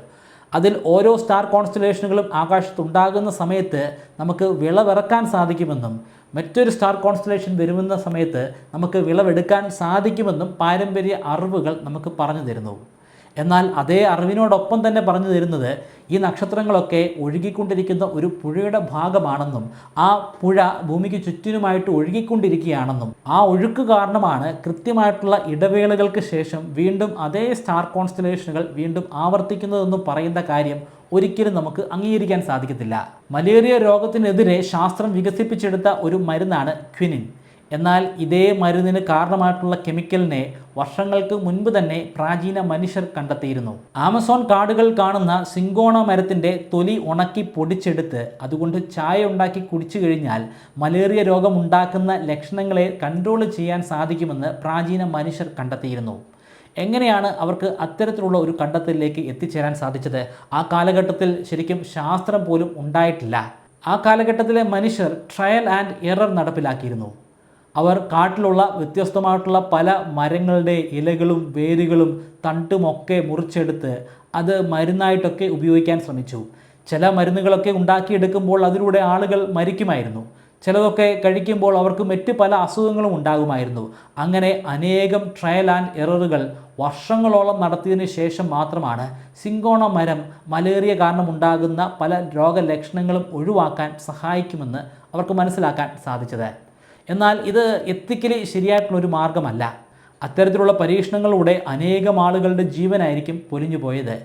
[SPEAKER 1] അതിൽ ഓരോ സ്റ്റാർ കോൺസ്റ്റലേഷനുകളും ആകാശത്തുണ്ടാകുന്ന സമയത്ത് നമുക്ക് വിളവിറക്കാൻ സാധിക്കുമെന്നും മറ്റൊരു സ്റ്റാർ കോൺസ്റ്റലേഷൻ വരുമെന്ന സമയത്ത് നമുക്ക് വിളവെടുക്കാൻ സാധിക്കുമെന്നും പാരമ്പര്യ അറിവുകൾ നമുക്ക് പറഞ്ഞു തരുന്നു. എന്നാൽ അതേ അറിവിനോടൊപ്പം തന്നെ പറഞ്ഞു തരുന്നത് ഈ നക്ഷത്രങ്ങളൊക്കെ ഒഴുകിക്കൊണ്ടിരിക്കുന്ന ഒരു പുഴയുടെ ഭാഗമാണെന്നും ആ പുഴ ഭൂമിക്ക് ചുറ്റിനുമായിട്ട് ഒഴുകിക്കൊണ്ടിരിക്കുകയാണെന്നും ആ ഒഴുക്ക് കാരണമാണ് കൃത്യമായിട്ടുള്ള ഇടവേളകൾക്ക് ശേഷം വീണ്ടും അതേ സ്റ്റാർ കോൺസ്റ്റലേഷനുകൾ വീണ്ടും ആവർത്തിക്കുന്നതെന്നും പറയുന്ന കാര്യം ഒരിക്കലും നമുക്ക് അംഗീകരിക്കാൻ സാധിക്കത്തില്ല. മലേറിയ രോഗത്തിനെതിരെ ശാസ്ത്രം വികസിപ്പിച്ചെടുത്ത ഒരു മരുന്നാണ് ക്വിനിൻ. എന്നാൽ ഇതേ മരുന്നിന് കാരണമായിട്ടുള്ള കെമിക്കലിനെ വർഷങ്ങൾക്ക് മുൻപ് തന്നെ പ്രാചീന മനുഷ്യർ കണ്ടെത്തിയിരുന്നു. ആമസോൺ കാടുകൾ കാണുന്ന സിങ്കോണ മരത്തിന്റെ തൊലി ഉണക്കി പൊടിച്ചെടുത്ത് അതുകൊണ്ട് ചായ ഉണ്ടാക്കി കുടിച്ചു കഴിഞ്ഞാൽ മലേറിയ രോഗമുണ്ടാക്കുന്ന ലക്ഷണങ്ങളെ കൺട്രോൾ ചെയ്യാൻ സാധിക്കുമെന്ന് പ്രാചീന മനുഷ്യർ കണ്ടെത്തിയിരുന്നു. എങ്ങനെയാണ് അവർക്ക് അത്തരത്തിലുള്ള ഒരു കണ്ടെത്തലിലേക്ക് എത്തിച്ചേരാൻ സാധിച്ചത്? ആ കാലഘട്ടത്തിൽ ശരിക്കും ശാസ്ത്രം പോലും ഉണ്ടായിട്ടില്ല. ആ കാലഘട്ടത്തിലെ മനുഷ്യർ ട്രയൽ ആൻഡ് എറർ നടപ്പിലാക്കിയിരുന്നു. അവർ കാട്ടിലുള്ള വ്യത്യസ്തമായിട്ടുള്ള പല മരങ്ങളുടെ ഇലകളും വേരുകളും തണ്ടുമൊക്കെ മുറിച്ചെടുത്ത് അത് മരുന്നായിട്ടൊക്കെ ഉപയോഗിക്കാൻ ശ്രമിച്ചു. ചില മരുന്നുകളൊക്കെ ഉണ്ടാക്കിയെടുക്കുമ്പോൾ അതിലൂടെ ആളുകൾ മരിക്കുമായിരുന്നു. ചിലതൊക്കെ കഴിക്കുമ്പോൾ അവർക്ക് മറ്റ് പല അസുഖങ്ങളും ഉണ്ടാകുമായിരുന്നു. അങ്ങനെ അനേകം ട്രയൽ ആൻഡ് എററുകൾ വർഷങ്ങളോളം നടത്തിയതിന് ശേഷം മാത്രമാണ് സിങ്കോണ മരം മലേറിയ കാരണമുണ്ടാകുന്ന പല രോഗലക്ഷണങ്ങളും ഒഴിവാക്കാൻ സഹായിക്കുമെന്ന് അവർക്ക് മനസ്സിലാക്കാൻ സാധിച്ചത്. എന്നാൽ ഇത് എത്തിക്കലി ശരിയായിട്ടുള്ള ഒരു മാർഗമല്ല അത്തരത്തിലുള്ള പരീക്ഷണങ്ങളിലൂടെ അനേകം ആളുകളുടെ ജീവനായിരിക്കും പൊലിഞ്ഞു പോയത്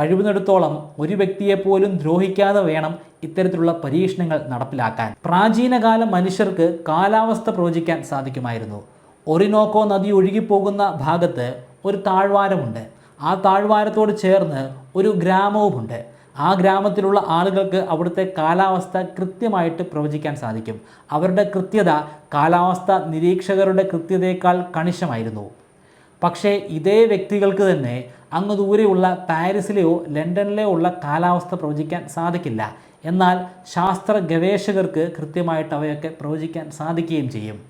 [SPEAKER 1] കഴിവുന്നിടത്തോളം ഒരു വ്യക്തിയെ പോലും ദ്രോഹിക്കാതെ വേണം ഇത്തരത്തിലുള്ള പരീക്ഷണങ്ങൾ നടപ്പിലാക്കാൻ. പ്രാചീനകാല മനുഷ്യർക്ക് കാലാവസ്ഥ പ്രവചിക്കാൻ സാധിക്കുമായിരുന്നു. ഒറിനോക്കോ നദി ഒഴുകിപ്പോകുന്ന ഭാഗത്ത് ഒരു താഴ്വാരമുണ്ട്. ആ താഴ്വാരത്തോട് ചേർന്ന് ഒരു ഗ്രാമവുമുണ്ട്. ആ ഗ്രാമത്തിലുള്ള ആളുകൾക്ക് അവിടുത്തെ കാലാവസ്ഥ കൃത്യമായിട്ട് പ്രവചിക്കാൻ സാധിക്കും. അവരുടെ കൃത്യത കാലാവസ്ഥ നിരീക്ഷകരുടെ കൃത്യതയേക്കാൾ കണിശമായിരുന്നു. പക്ഷേ ഇതേ വ്യക്തികൾക്ക് തന്നെ അങ്ങ് ദൂരെയുള്ള പാരീസിലെയോ ലണ്ടനിലെയോ ഉള്ള കാലാവസ്ഥ പ്രവചിക്കാൻ സാധിക്കില്ല. എന്നാൽ ശാസ്ത്ര ഗവേഷകർക്ക് കൃത്യമായിട്ട് അവയൊക്കെ പ്രവചിക്കാൻ സാധിക്കുകയും ചെയ്യും.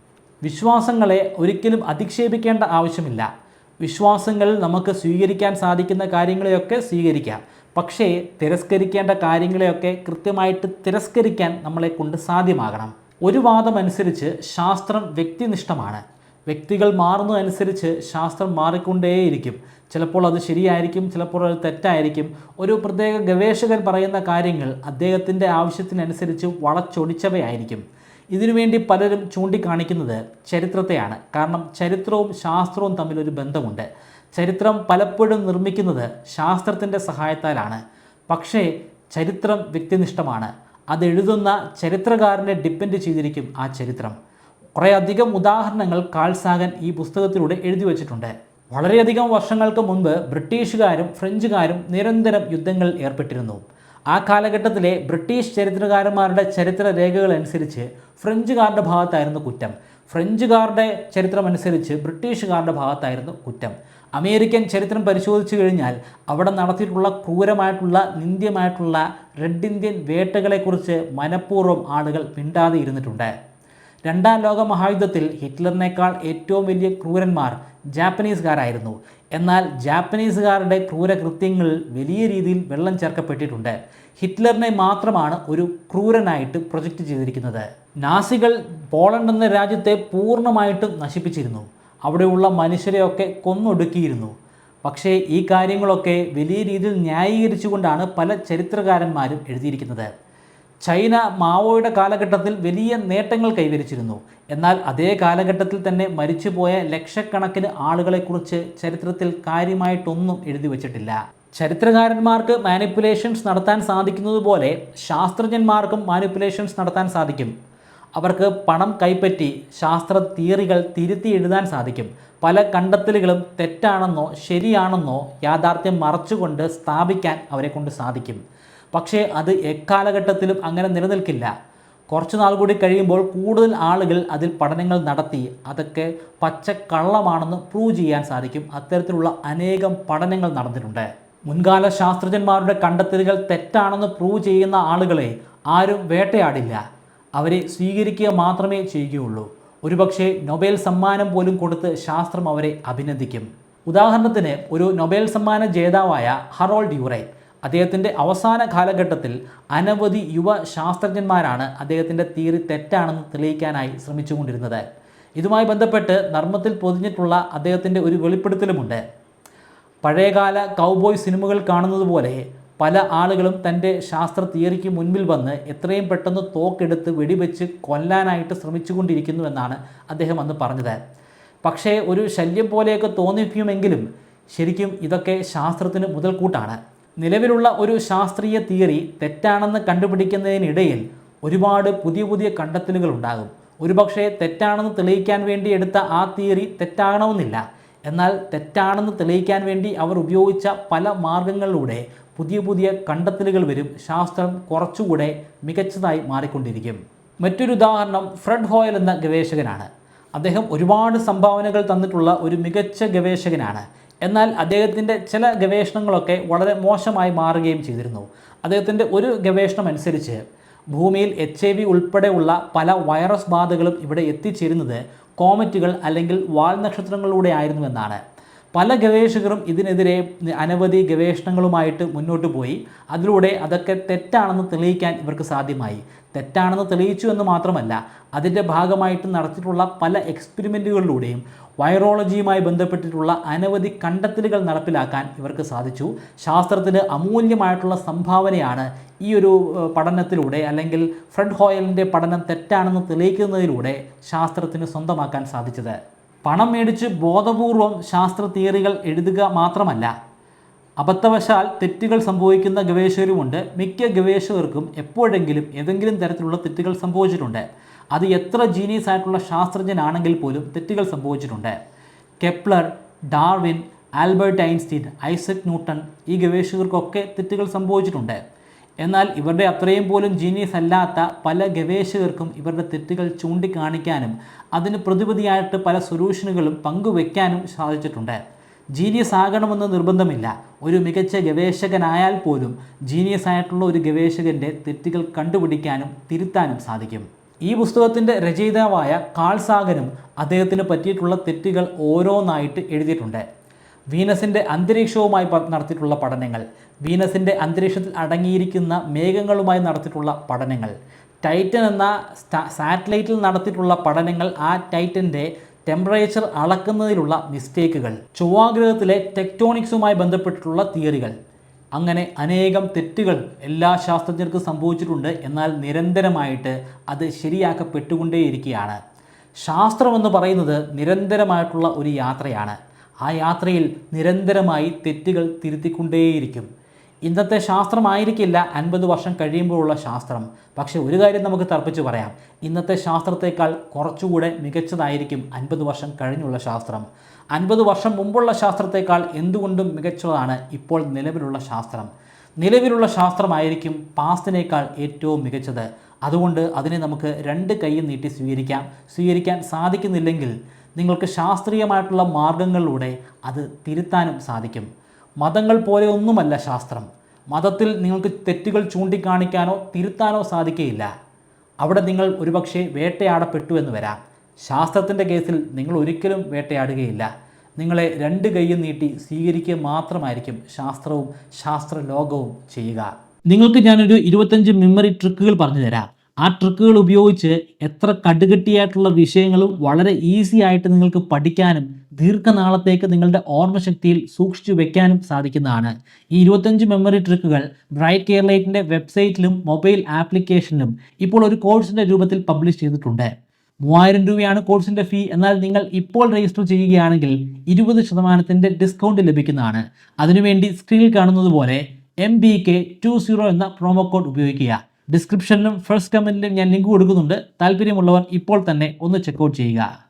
[SPEAKER 1] വിശ്വാസങ്ങളെ ഒരിക്കലും അധിക്ഷേപിക്കേണ്ട ആവശ്യമില്ല. വിശ്വാസങ്ങൾ നമുക്ക് സ്വീകരിക്കാൻ സാധിക്കുന്ന കാര്യങ്ങളെയൊക്കെ സ്വീകരിക്കാം. പക്ഷേ തിരസ്കരിക്കേണ്ട കാര്യങ്ങളെയൊക്കെ കൃത്യമായിട്ട് തിരസ്കരിക്കാൻ നമ്മളെ കൊണ്ട് സാധ്യമാകണം. ഒരു വാദമനുസരിച്ച് ശാസ്ത്രം വ്യക്തിനിഷ്ഠമാണ്. വ്യക്തികൾ മാറുന്നതനുസരിച്ച് ശാസ്ത്രം മാറിക്കൊണ്ടേയിരിക്കും. ചിലപ്പോൾ അത് ശരിയായിരിക്കും ചിലപ്പോൾ അത് തെറ്റായിരിക്കും. ഒരു പ്രത്യേക ഗവേഷകൻ പറയുന്ന കാര്യങ്ങൾ അദ്ദേഹത്തിന്റെ ആവശ്യത്തിനനുസരിച്ച് വളച്ചൊടിച്ചവയായിരിക്കും. ഇതിനുവേണ്ടി പലരും ചൂണ്ടിക്കാണിക്കുന്നത് ചരിത്രത്തെയാണ്. കാരണം ചരിത്രവും ശാസ്ത്രവും തമ്മിലൊരു ബന്ധമുണ്ട്. ചരിത്രം പലപ്പോഴും നിർമ്മിക്കുന്നത് ശാസ്ത്രത്തിന്റെ സഹായത്താലാണ്. പക്ഷേ ചരിത്രം വ്യക്തിനിഷ്ഠമാണ്. അതെഴുതുന്ന ചരിത്രകാരനെ ഡിപ്പെൻഡ് ചെയ്തിരിക്കും ആ ചരിത്രം. കുറേയധികം ഉദാഹരണങ്ങൾ കാൾസാഗൻ ഈ പുസ്തകത്തിലൂടെ എഴുതി വച്ചിട്ടുണ്ട്. വളരെയധികം വർഷങ്ങൾക്ക് മുൻപ് ബ്രിട്ടീഷുകാരും ഫ്രഞ്ചുകാരും നിരന്തരം യുദ്ധങ്ങളിൽ ഏർപ്പെട്ടിരുന്നു. ആ കാലഘട്ടത്തിലെ ബ്രിട്ടീഷ് ചരിത്രകാരന്മാരുടെ ചരിത്ര രേഖകൾ അനുസരിച്ച് ഫ്രഞ്ചുകാരുടെ ഭാഗത്തായിരുന്നു കുറ്റം. ഫ്രഞ്ചുകാരുടെ ചരിത്രമനുസരിച്ച് ബ്രിട്ടീഷുകാരുടെ ഭാഗത്തായിരുന്നു കുറ്റം. അമേരിക്കൻ ചരിത്രം പരിശോധിച്ചു കഴിഞ്ഞാൽ അവിടെ നടത്തിയിട്ടുള്ള ക്രൂരമായിട്ടുള്ള നിന്ദ്യമായിട്ടുള്ള റെഡ് ഇന്ത്യൻ വേട്ടകളെക്കുറിച്ച് മനഃപൂർവം ആളുകൾ മിണ്ടാതെ ഇരുന്നിട്ടുണ്ട്. രണ്ടാം ലോക മഹായുദ്ധത്തിൽ ഹിറ്റ്ലറിനേക്കാൾ ഏറ്റവും വലിയ ക്രൂരന്മാർ ജാപ്പനീസുകാരായിരുന്നു. എന്നാൽ ജാപ്പനീസുകാരുടെ ക്രൂരകൃത്യങ്ങളിൽ വലിയ രീതിയിൽ വെള്ളം ചേർക്കപ്പെട്ടിട്ടുണ്ട്. ഹിറ്റ്ലറിനെ മാത്രമാണ് ഒരു ക്രൂരനായിട്ട് പ്രൊജക്റ്റ് ചെയ്തിരിക്കുന്നത്. നാസികൾ പോളണ്ട് എന്ന രാജ്യത്തെ പൂർണമായിട്ടും നശിപ്പിച്ചിരുന്നു. അവിടെയുള്ള മനുഷ്യരെയൊക്കെ കൊന്നൊടുക്കിയിരുന്നു. പക്ഷേ ഈ കാര്യങ്ങളൊക്കെ വലിയ രീതിയിൽ ന്യായീകരിച്ചുകൊണ്ടാണ് പല ചരിത്രകാരന്മാരും എഴുതിയിരിക്കുന്നത്. ചൈന മാവോയുടെ കാലഘട്ടത്തിൽ വലിയ നേട്ടങ്ങൾ കൈവരിച്ചിരുന്നു. എന്നാൽ അതേ കാലഘട്ടത്തിൽ തന്നെ മരിച്ചുപോയ ലക്ഷക്കണക്കിന് ആളുകളെക്കുറിച്ച് ചരിത്രത്തിൽ കാര്യമായിട്ടൊന്നും എഴുതി വച്ചിട്ടില്ല. ചരിത്രകാരന്മാർക്ക് മാനിപ്പുലേഷൻസ് നടത്താൻ സാധിക്കുന്നതുപോലെ ശാസ്ത്രജ്ഞന്മാർക്കും മാനിപ്പുലേഷൻസ് നടത്താൻ സാധിക്കും. അവർക്ക് പണം കൈപ്പറ്റി ശാസ്ത്ര തിയറികൾ തിരുത്തി എഴുതാൻ സാധിക്കും. പല കണ്ടെത്തലുകളും തെറ്റാണെന്നോ ശരിയാണെന്നോ യാഥാർത്ഥ്യം മറച്ചുകൊണ്ട് സ്ഥാപിക്കാൻ അവരെ കൊണ്ട് സാധിക്കും. പക്ഷേ അത് എക്കാലഘട്ടത്തിലും അങ്ങനെ നിലനിൽക്കില്ല. കുറച്ച് നാൾ കൂടി കഴിയുമ്പോൾ കൂടുതൽ ആളുകൾ അതിൽ പഠനങ്ങൾ നടത്തി. അതൊക്കെ പച്ചക്കള്ളമാണെന്ന് പ്രൂവ് ചെയ്യാൻ സാധിക്കും. അത്തരത്തിലുള്ള അനേകം പഠനങ്ങൾ നടന്നിട്ടുണ്ട്. മുൻകാല ശാസ്ത്രജ്ഞന്മാരുടെ കണ്ടെത്തലുകൾ തെറ്റാണെന്ന് പ്രൂവ് ചെയ്യുന്ന ആളുകളെ ആരും വേട്ടയാടില്ല. അവരെ സ്വീകരിക്കുക മാത്രമേ ചെയ്യുകയുള്ളൂ. ഒരുപക്ഷെ നൊബേൽ സമ്മാനം പോലും കൊടുത്ത് ശാസ്ത്രം അവരെ അഭിനന്ദിക്കും. ഉദാഹരണത്തിന് ഒരു നൊബേൽ സമ്മാന ജേതാവായ ഹറോൾഡ് യൂറേ അദ്ദേഹത്തിന്റെ അവസാന കാലഘട്ടത്തിൽ അനവധി യുവ ശാസ്ത്രജ്ഞന്മാരാണ് അദ്ദേഹത്തിന്റെ തിയറി തെറ്റാണെന്ന് തെളിയിക്കാനായി ശ്രമിച്ചുകൊണ്ടിരുന്നത്. ഇതുമായി ബന്ധപ്പെട്ട് നർമ്മത്തിൽ പൊതിഞ്ഞിട്ടുള്ള അദ്ദേഹത്തിന്റെ ഒരു വെളിപ്പെടുത്തലുമുണ്ട്. പഴയകാല കൗബോയ് സിനിമകൾ കാണുന്നത് പോലെ പല ആളുകളും തന്റെ ശാസ്ത്ര തിയറിക്ക് മുൻപിൽ വന്ന് എത്രയും പെട്ടെന്ന് തോക്കെടുത്ത് വെടിവെച്ച് കൊല്ലാനായിട്ട് ശ്രമിച്ചുകൊണ്ടിരിക്കുന്നുവെന്നാണ് അദ്ദേഹം അന്ന് പറഞ്ഞത്. പക്ഷേ ഒരു ശല്യം പോലെയൊക്കെ തോന്നിക്കുമെങ്കിലും ശരിക്കും ഇതൊക്കെ ശാസ്ത്രത്തിന് മുതൽക്കൂട്ടാണ്. നിലവിലുള്ള ഒരു ശാസ്ത്രീയ തിയറി തെറ്റാണെന്ന് കണ്ടുപിടിക്കുന്നതിനിടയിൽ ഒരുപാട് പുതിയ പുതിയ കണ്ടെത്തലുകൾ ഉണ്ടാകും. ഒരുപക്ഷെ തെറ്റാണെന്ന് തെളിയിക്കാൻ വേണ്ടി എടുത്ത ആ തിയറി തെറ്റാകണമെന്നില്ല. എന്നാൽ തെറ്റാണെന്ന് തെളിയിക്കാൻ വേണ്ടി അവർ ഉപയോഗിച്ച പല മാർഗങ്ങളിലൂടെ പുതിയ പുതിയ കണ്ടെത്തലുകൾ വരും. ശാസ്ത്രം കുറച്ചുകൂടെ മികച്ചതായി മാറിക്കൊണ്ടിരിക്കും. മറ്റൊരു ഉദാഹരണം ഫ്രെഡ് ഹോയൽ എന്ന ഗവേഷകനാണ്. അദ്ദേഹം ഒരുപാട് സംഭാവനകൾ തന്നിട്ടുള്ള ഒരു മികച്ച ഗവേഷകനാണ്. എന്നാൽ അദ്ദേഹത്തിന്റെ ചില ഗവേഷണങ്ങളൊക്കെ വളരെ മോശമായി മാറുകയും ചെയ്തിരുന്നു. അദ്ദേഹത്തിന്റെ ഒരു ഗവേഷണം അനുസരിച്ച് ഭൂമിയിൽ എച്ച് ഐ വി ഉൾപ്പെടെയുള്ള പല വൈറസ് ബാധകളും ഇവിടെ എത്തിച്ചേരുന്നത് കോമറ്റുകൾ അല്ലെങ്കിൽ വാൽ നക്ഷത്രങ്ങളിലൂടെ ആയിരുന്നുവെന്നാണ് പല ഗവേഷകരും ഇതിനെതിരെ അനവധി ഗവേഷണങ്ങളുമായിട്ട് മുന്നോട്ട് പോയി. അതിലൂടെ അതൊക്കെ തെറ്റാണെന്ന് തെളിയിക്കാൻ ഇവർക്ക് സാധ്യമായി. തെറ്റാണെന്ന് തെളിയിച്ചു എന്ന് മാത്രമല്ല അതിന്റെ ഭാഗമായിട്ട് നടത്തിയിട്ടുള്ള പല എക്സ്പെരിമെന്റുകളിലൂടെയും വൈറോളജിയുമായി ബന്ധപ്പെട്ടിട്ടുള്ള അനവധി കണ്ടെത്തലുകൾ നടപ്പിലാക്കാൻ ഇവർക്ക് സാധിച്ചു. ശാസ്ത്രത്തിന് അമൂല്യമായിട്ടുള്ള സംഭാവനയാണ് ഈ ഒരു പഠനത്തിലൂടെ അല്ലെങ്കിൽ ഫ്രെഡ് ഹോയലിന്റെ പഠനം തെറ്റാണെന്ന് തെളിയിക്കുന്നതിലൂടെ ശാസ്ത്രത്തിന് സ്വന്തമാക്കാൻ സാധിച്ചത്. പണം മേടിച്ച് ബോധപൂർവം ശാസ്ത്ര തിയറികൾ എഴുതുക മാത്രമല്ല അബദ്ധവശാൽ തെറ്റുകൾ സംഭവിക്കുന്ന ഗവേഷകരുമുണ്ട്. മിക്ക ഗവേഷകർക്കും എപ്പോഴെങ്കിലും ഏതെങ്കിലും തരത്തിലുള്ള തെറ്റുകൾ സംഭവിച്ചിട്ടുണ്ട്. അത് എത്ര ജീനിയസ് ആയിട്ടുള്ള ശാസ്ത്രജ്ഞനാണെങ്കിൽ പോലും തെറ്റുകൾ സംഭവിച്ചിട്ടുണ്ട്. Kepler Darwin Albert Einstein Isaac Newton ഈ ഗവേഷകർക്കൊക്കെ തെറ്റുകൾ സംഭവിച്ചിട്ടുണ്ട്. എന്നാൽ ഇവരുടെ അത്രയും പോലും ജീനിയസ് അല്ലാത്ത പല ഗവേഷകർക്കും ഇവരുടെ തെറ്റുകൾ ചൂണ്ടിക്കാണിക്കാനും അതിന് പ്രതിവിധിയായിട്ട് പല സൊല്യൂഷനുകളും പങ്കുവെക്കാനും സാധിച്ചിട്ടുണ്ട്. ജീനിയസ് ആകണമെന്ന് നിർബന്ധമില്ല. ഒരു മികച്ച ഗവേഷകനായാൽ പോലും ജീനിയസ് ആയിട്ടുള്ള ഒരു ഗവേഷകന്റെ തെറ്റുകൾ കണ്ടുപിടിക്കാനും തിരുത്താനും സാധിക്കും. ഈ പുസ്തകത്തിന്റെ രചയിതാവായ കാൾ സാഗനും അദ്ദേഹത്തിന് പറ്റിയിട്ടുള്ള തെറ്റുകൾ ഓരോന്നായിട്ട് എഴുതിയിട്ടുണ്ട്. വീനസിന്റെ അന്തരീക്ഷവുമായി നടത്തിയിട്ടുള്ള പഠനങ്ങൾ വീനസിന്റെ അന്തരീക്ഷത്തിൽ അടങ്ങിയിരിക്കുന്ന മേഘങ്ങളുമായി നടത്തിയിട്ടുള്ള പഠനങ്ങൾ ടൈറ്റൻ എന്ന സാറ്റലൈറ്റിൽ നടത്തിയിട്ടുള്ള പഠനങ്ങൾ ആ ടൈറ്റന്റെ ടെമ്പറേച്ചർ അളക്കുന്നതിലുള്ള മിസ്റ്റേക്കുകൾ ചൊവ്വാഗ്രഹത്തിലെ ടെക്ടോണിക്സുമായി ബന്ധപ്പെട്ടിട്ടുള്ള തിയറികൾ. അങ്ങനെ അനേകം തെറ്റുകൾ എല്ലാ ശാസ്ത്രജ്ഞർക്കും സംഭവിച്ചിട്ടുണ്ട്. എന്നാൽ നിരന്തരമായിട്ട് അത് ശരിയാക്കപ്പെട്ടുകൊണ്ടേയിരിക്കുകയാണ്. ശാസ്ത്രമെന്ന് പറയുന്നത് നിരന്തരമായിട്ടുള്ള ഒരു യാത്രയാണ്. ആ യാത്രയിൽ നിരന്തരമായി തെറ്റുകൾ തിരുത്തിക്കൊണ്ടേയിരിക്കും. ഇന്നത്തെ ശാസ്ത്രമായിരിക്കില്ല അൻപത് വർഷം കഴിയുമ്പോഴുള്ള ശാസ്ത്രം. പക്ഷേ ഒരു കാര്യം നമുക്ക് തർപ്പിച്ച് പറയാം. ഇന്നത്തെ ശാസ്ത്രത്തേക്കാൾ കുറച്ചുകൂടെ മികച്ചതായിരിക്കും അൻപത് വർഷം കഴിഞ്ഞുള്ള ശാസ്ത്രം. അൻപത് വർഷം മുമ്പുള്ള ശാസ്ത്രത്തേക്കാൾ എന്തുകൊണ്ടും മികച്ചതാണ് ഇപ്പോൾ നിലവിലുള്ള ശാസ്ത്രം. നിലവിലുള്ള ശാസ്ത്രമായിരിക്കും പാസ്റ്റിനേക്കാൾ ഏറ്റവും മികച്ചത്. അതുകൊണ്ട് അതിനെ നമുക്ക് രണ്ട് കൈയും നീട്ടി സ്വീകരിക്കാം. സ്വീകരിക്കാൻ സാധിക്കുന്നില്ലെങ്കിൽ നിങ്ങൾക്ക് ശാസ്ത്രീയമായിട്ടുള്ള മാർഗങ്ങളിലൂടെ അത് തിരുത്താനും സാധിക്കും. മതങ്ങൾ പോലെ ഒന്നുമല്ല ശാസ്ത്രം. മതത്തിൽ നിങ്ങൾക്ക് തെറ്റുകൾ ചൂണ്ടിക്കാണിക്കാനോ തിരുത്താനോ സാധിക്കുകയില്ല അവിടെ നിങ്ങൾ ഒരുപക്ഷെ വേട്ടയാടപ്പെട്ടു എന്ന് വരാം. ശാസ്ത്രത്തിന്റെ കേസിൽ നിങ്ങൾ ഒരിക്കലും വേട്ടയാടുകയില്ല. നിങ്ങളെ രണ്ട് കൈയും നീട്ടി സ്വീകരിക്കുക മാത്രമായിരിക്കും ശാസ്ത്രവും ശാസ്ത്രലോകവും ചെയ്യുക. നിങ്ങൾക്ക് ഞാനൊരു ഇരുപത്തഞ്ച് മെമ്മറി ട്രിക്കുകൾ പറഞ്ഞു തരാം. ആ ട്രിക്കുകൾ ഉപയോഗിച്ച് എത്ര കടുകട്ടിയായിട്ടുള്ള വിഷയങ്ങളും വളരെ ഈസി ആയിട്ട് നിങ്ങൾക്ക് പഠിക്കാനും ദീർഘനാളത്തേക്ക് നിങ്ങളുടെ ഓർമ്മശക്തിയിൽ സൂക്ഷിച്ചു വെക്കാനും സാധിക്കുന്നതാണ്. ഈ ഇരുപത്തഞ്ച് മെമ്മറി ട്രിക്കുകൾ ബ്രൈറ്റ് കെയർലൈറ്റിന്റെ വെബ്സൈറ്റിലും മൊബൈൽ ആപ്ലിക്കേഷനിലും ഇപ്പോൾ ഒരു കോഴ്സിന്റെ രൂപത്തിൽ പബ്ലിഷ് ചെയ്തിട്ടുണ്ട്. മൂവായിരം രൂപയാണ് കോഴ്സിന്റെ ഫീ എന്നാൽ നിങ്ങൾ ഇപ്പോൾ രജിസ്റ്റർ ചെയ്യുകയാണെങ്കിൽ ഇരുപത് ശതമാനത്തിന്റെ ഡിസ്കൗണ്ട് ലഭിക്കുന്നതാണ്. അതിനുവേണ്ടി സ്ക്രീനിൽ കാണുന്നത് പോലെ M B K two zero എന്ന പ്രോമോ കോഡ് ഉപയോഗിക്കുക. ഡിസ്ക്രിപ്ഷനിലും ഫസ്റ്റ് കമന്റിലും ഞാൻ ലിങ്ക് കൊടുക്കുന്നുണ്ട്. താല്പര്യമുള്ളവർ ഇപ്പോൾ തന്നെ ഒന്ന് ചെക്കൗട്ട് ചെയ്യുക.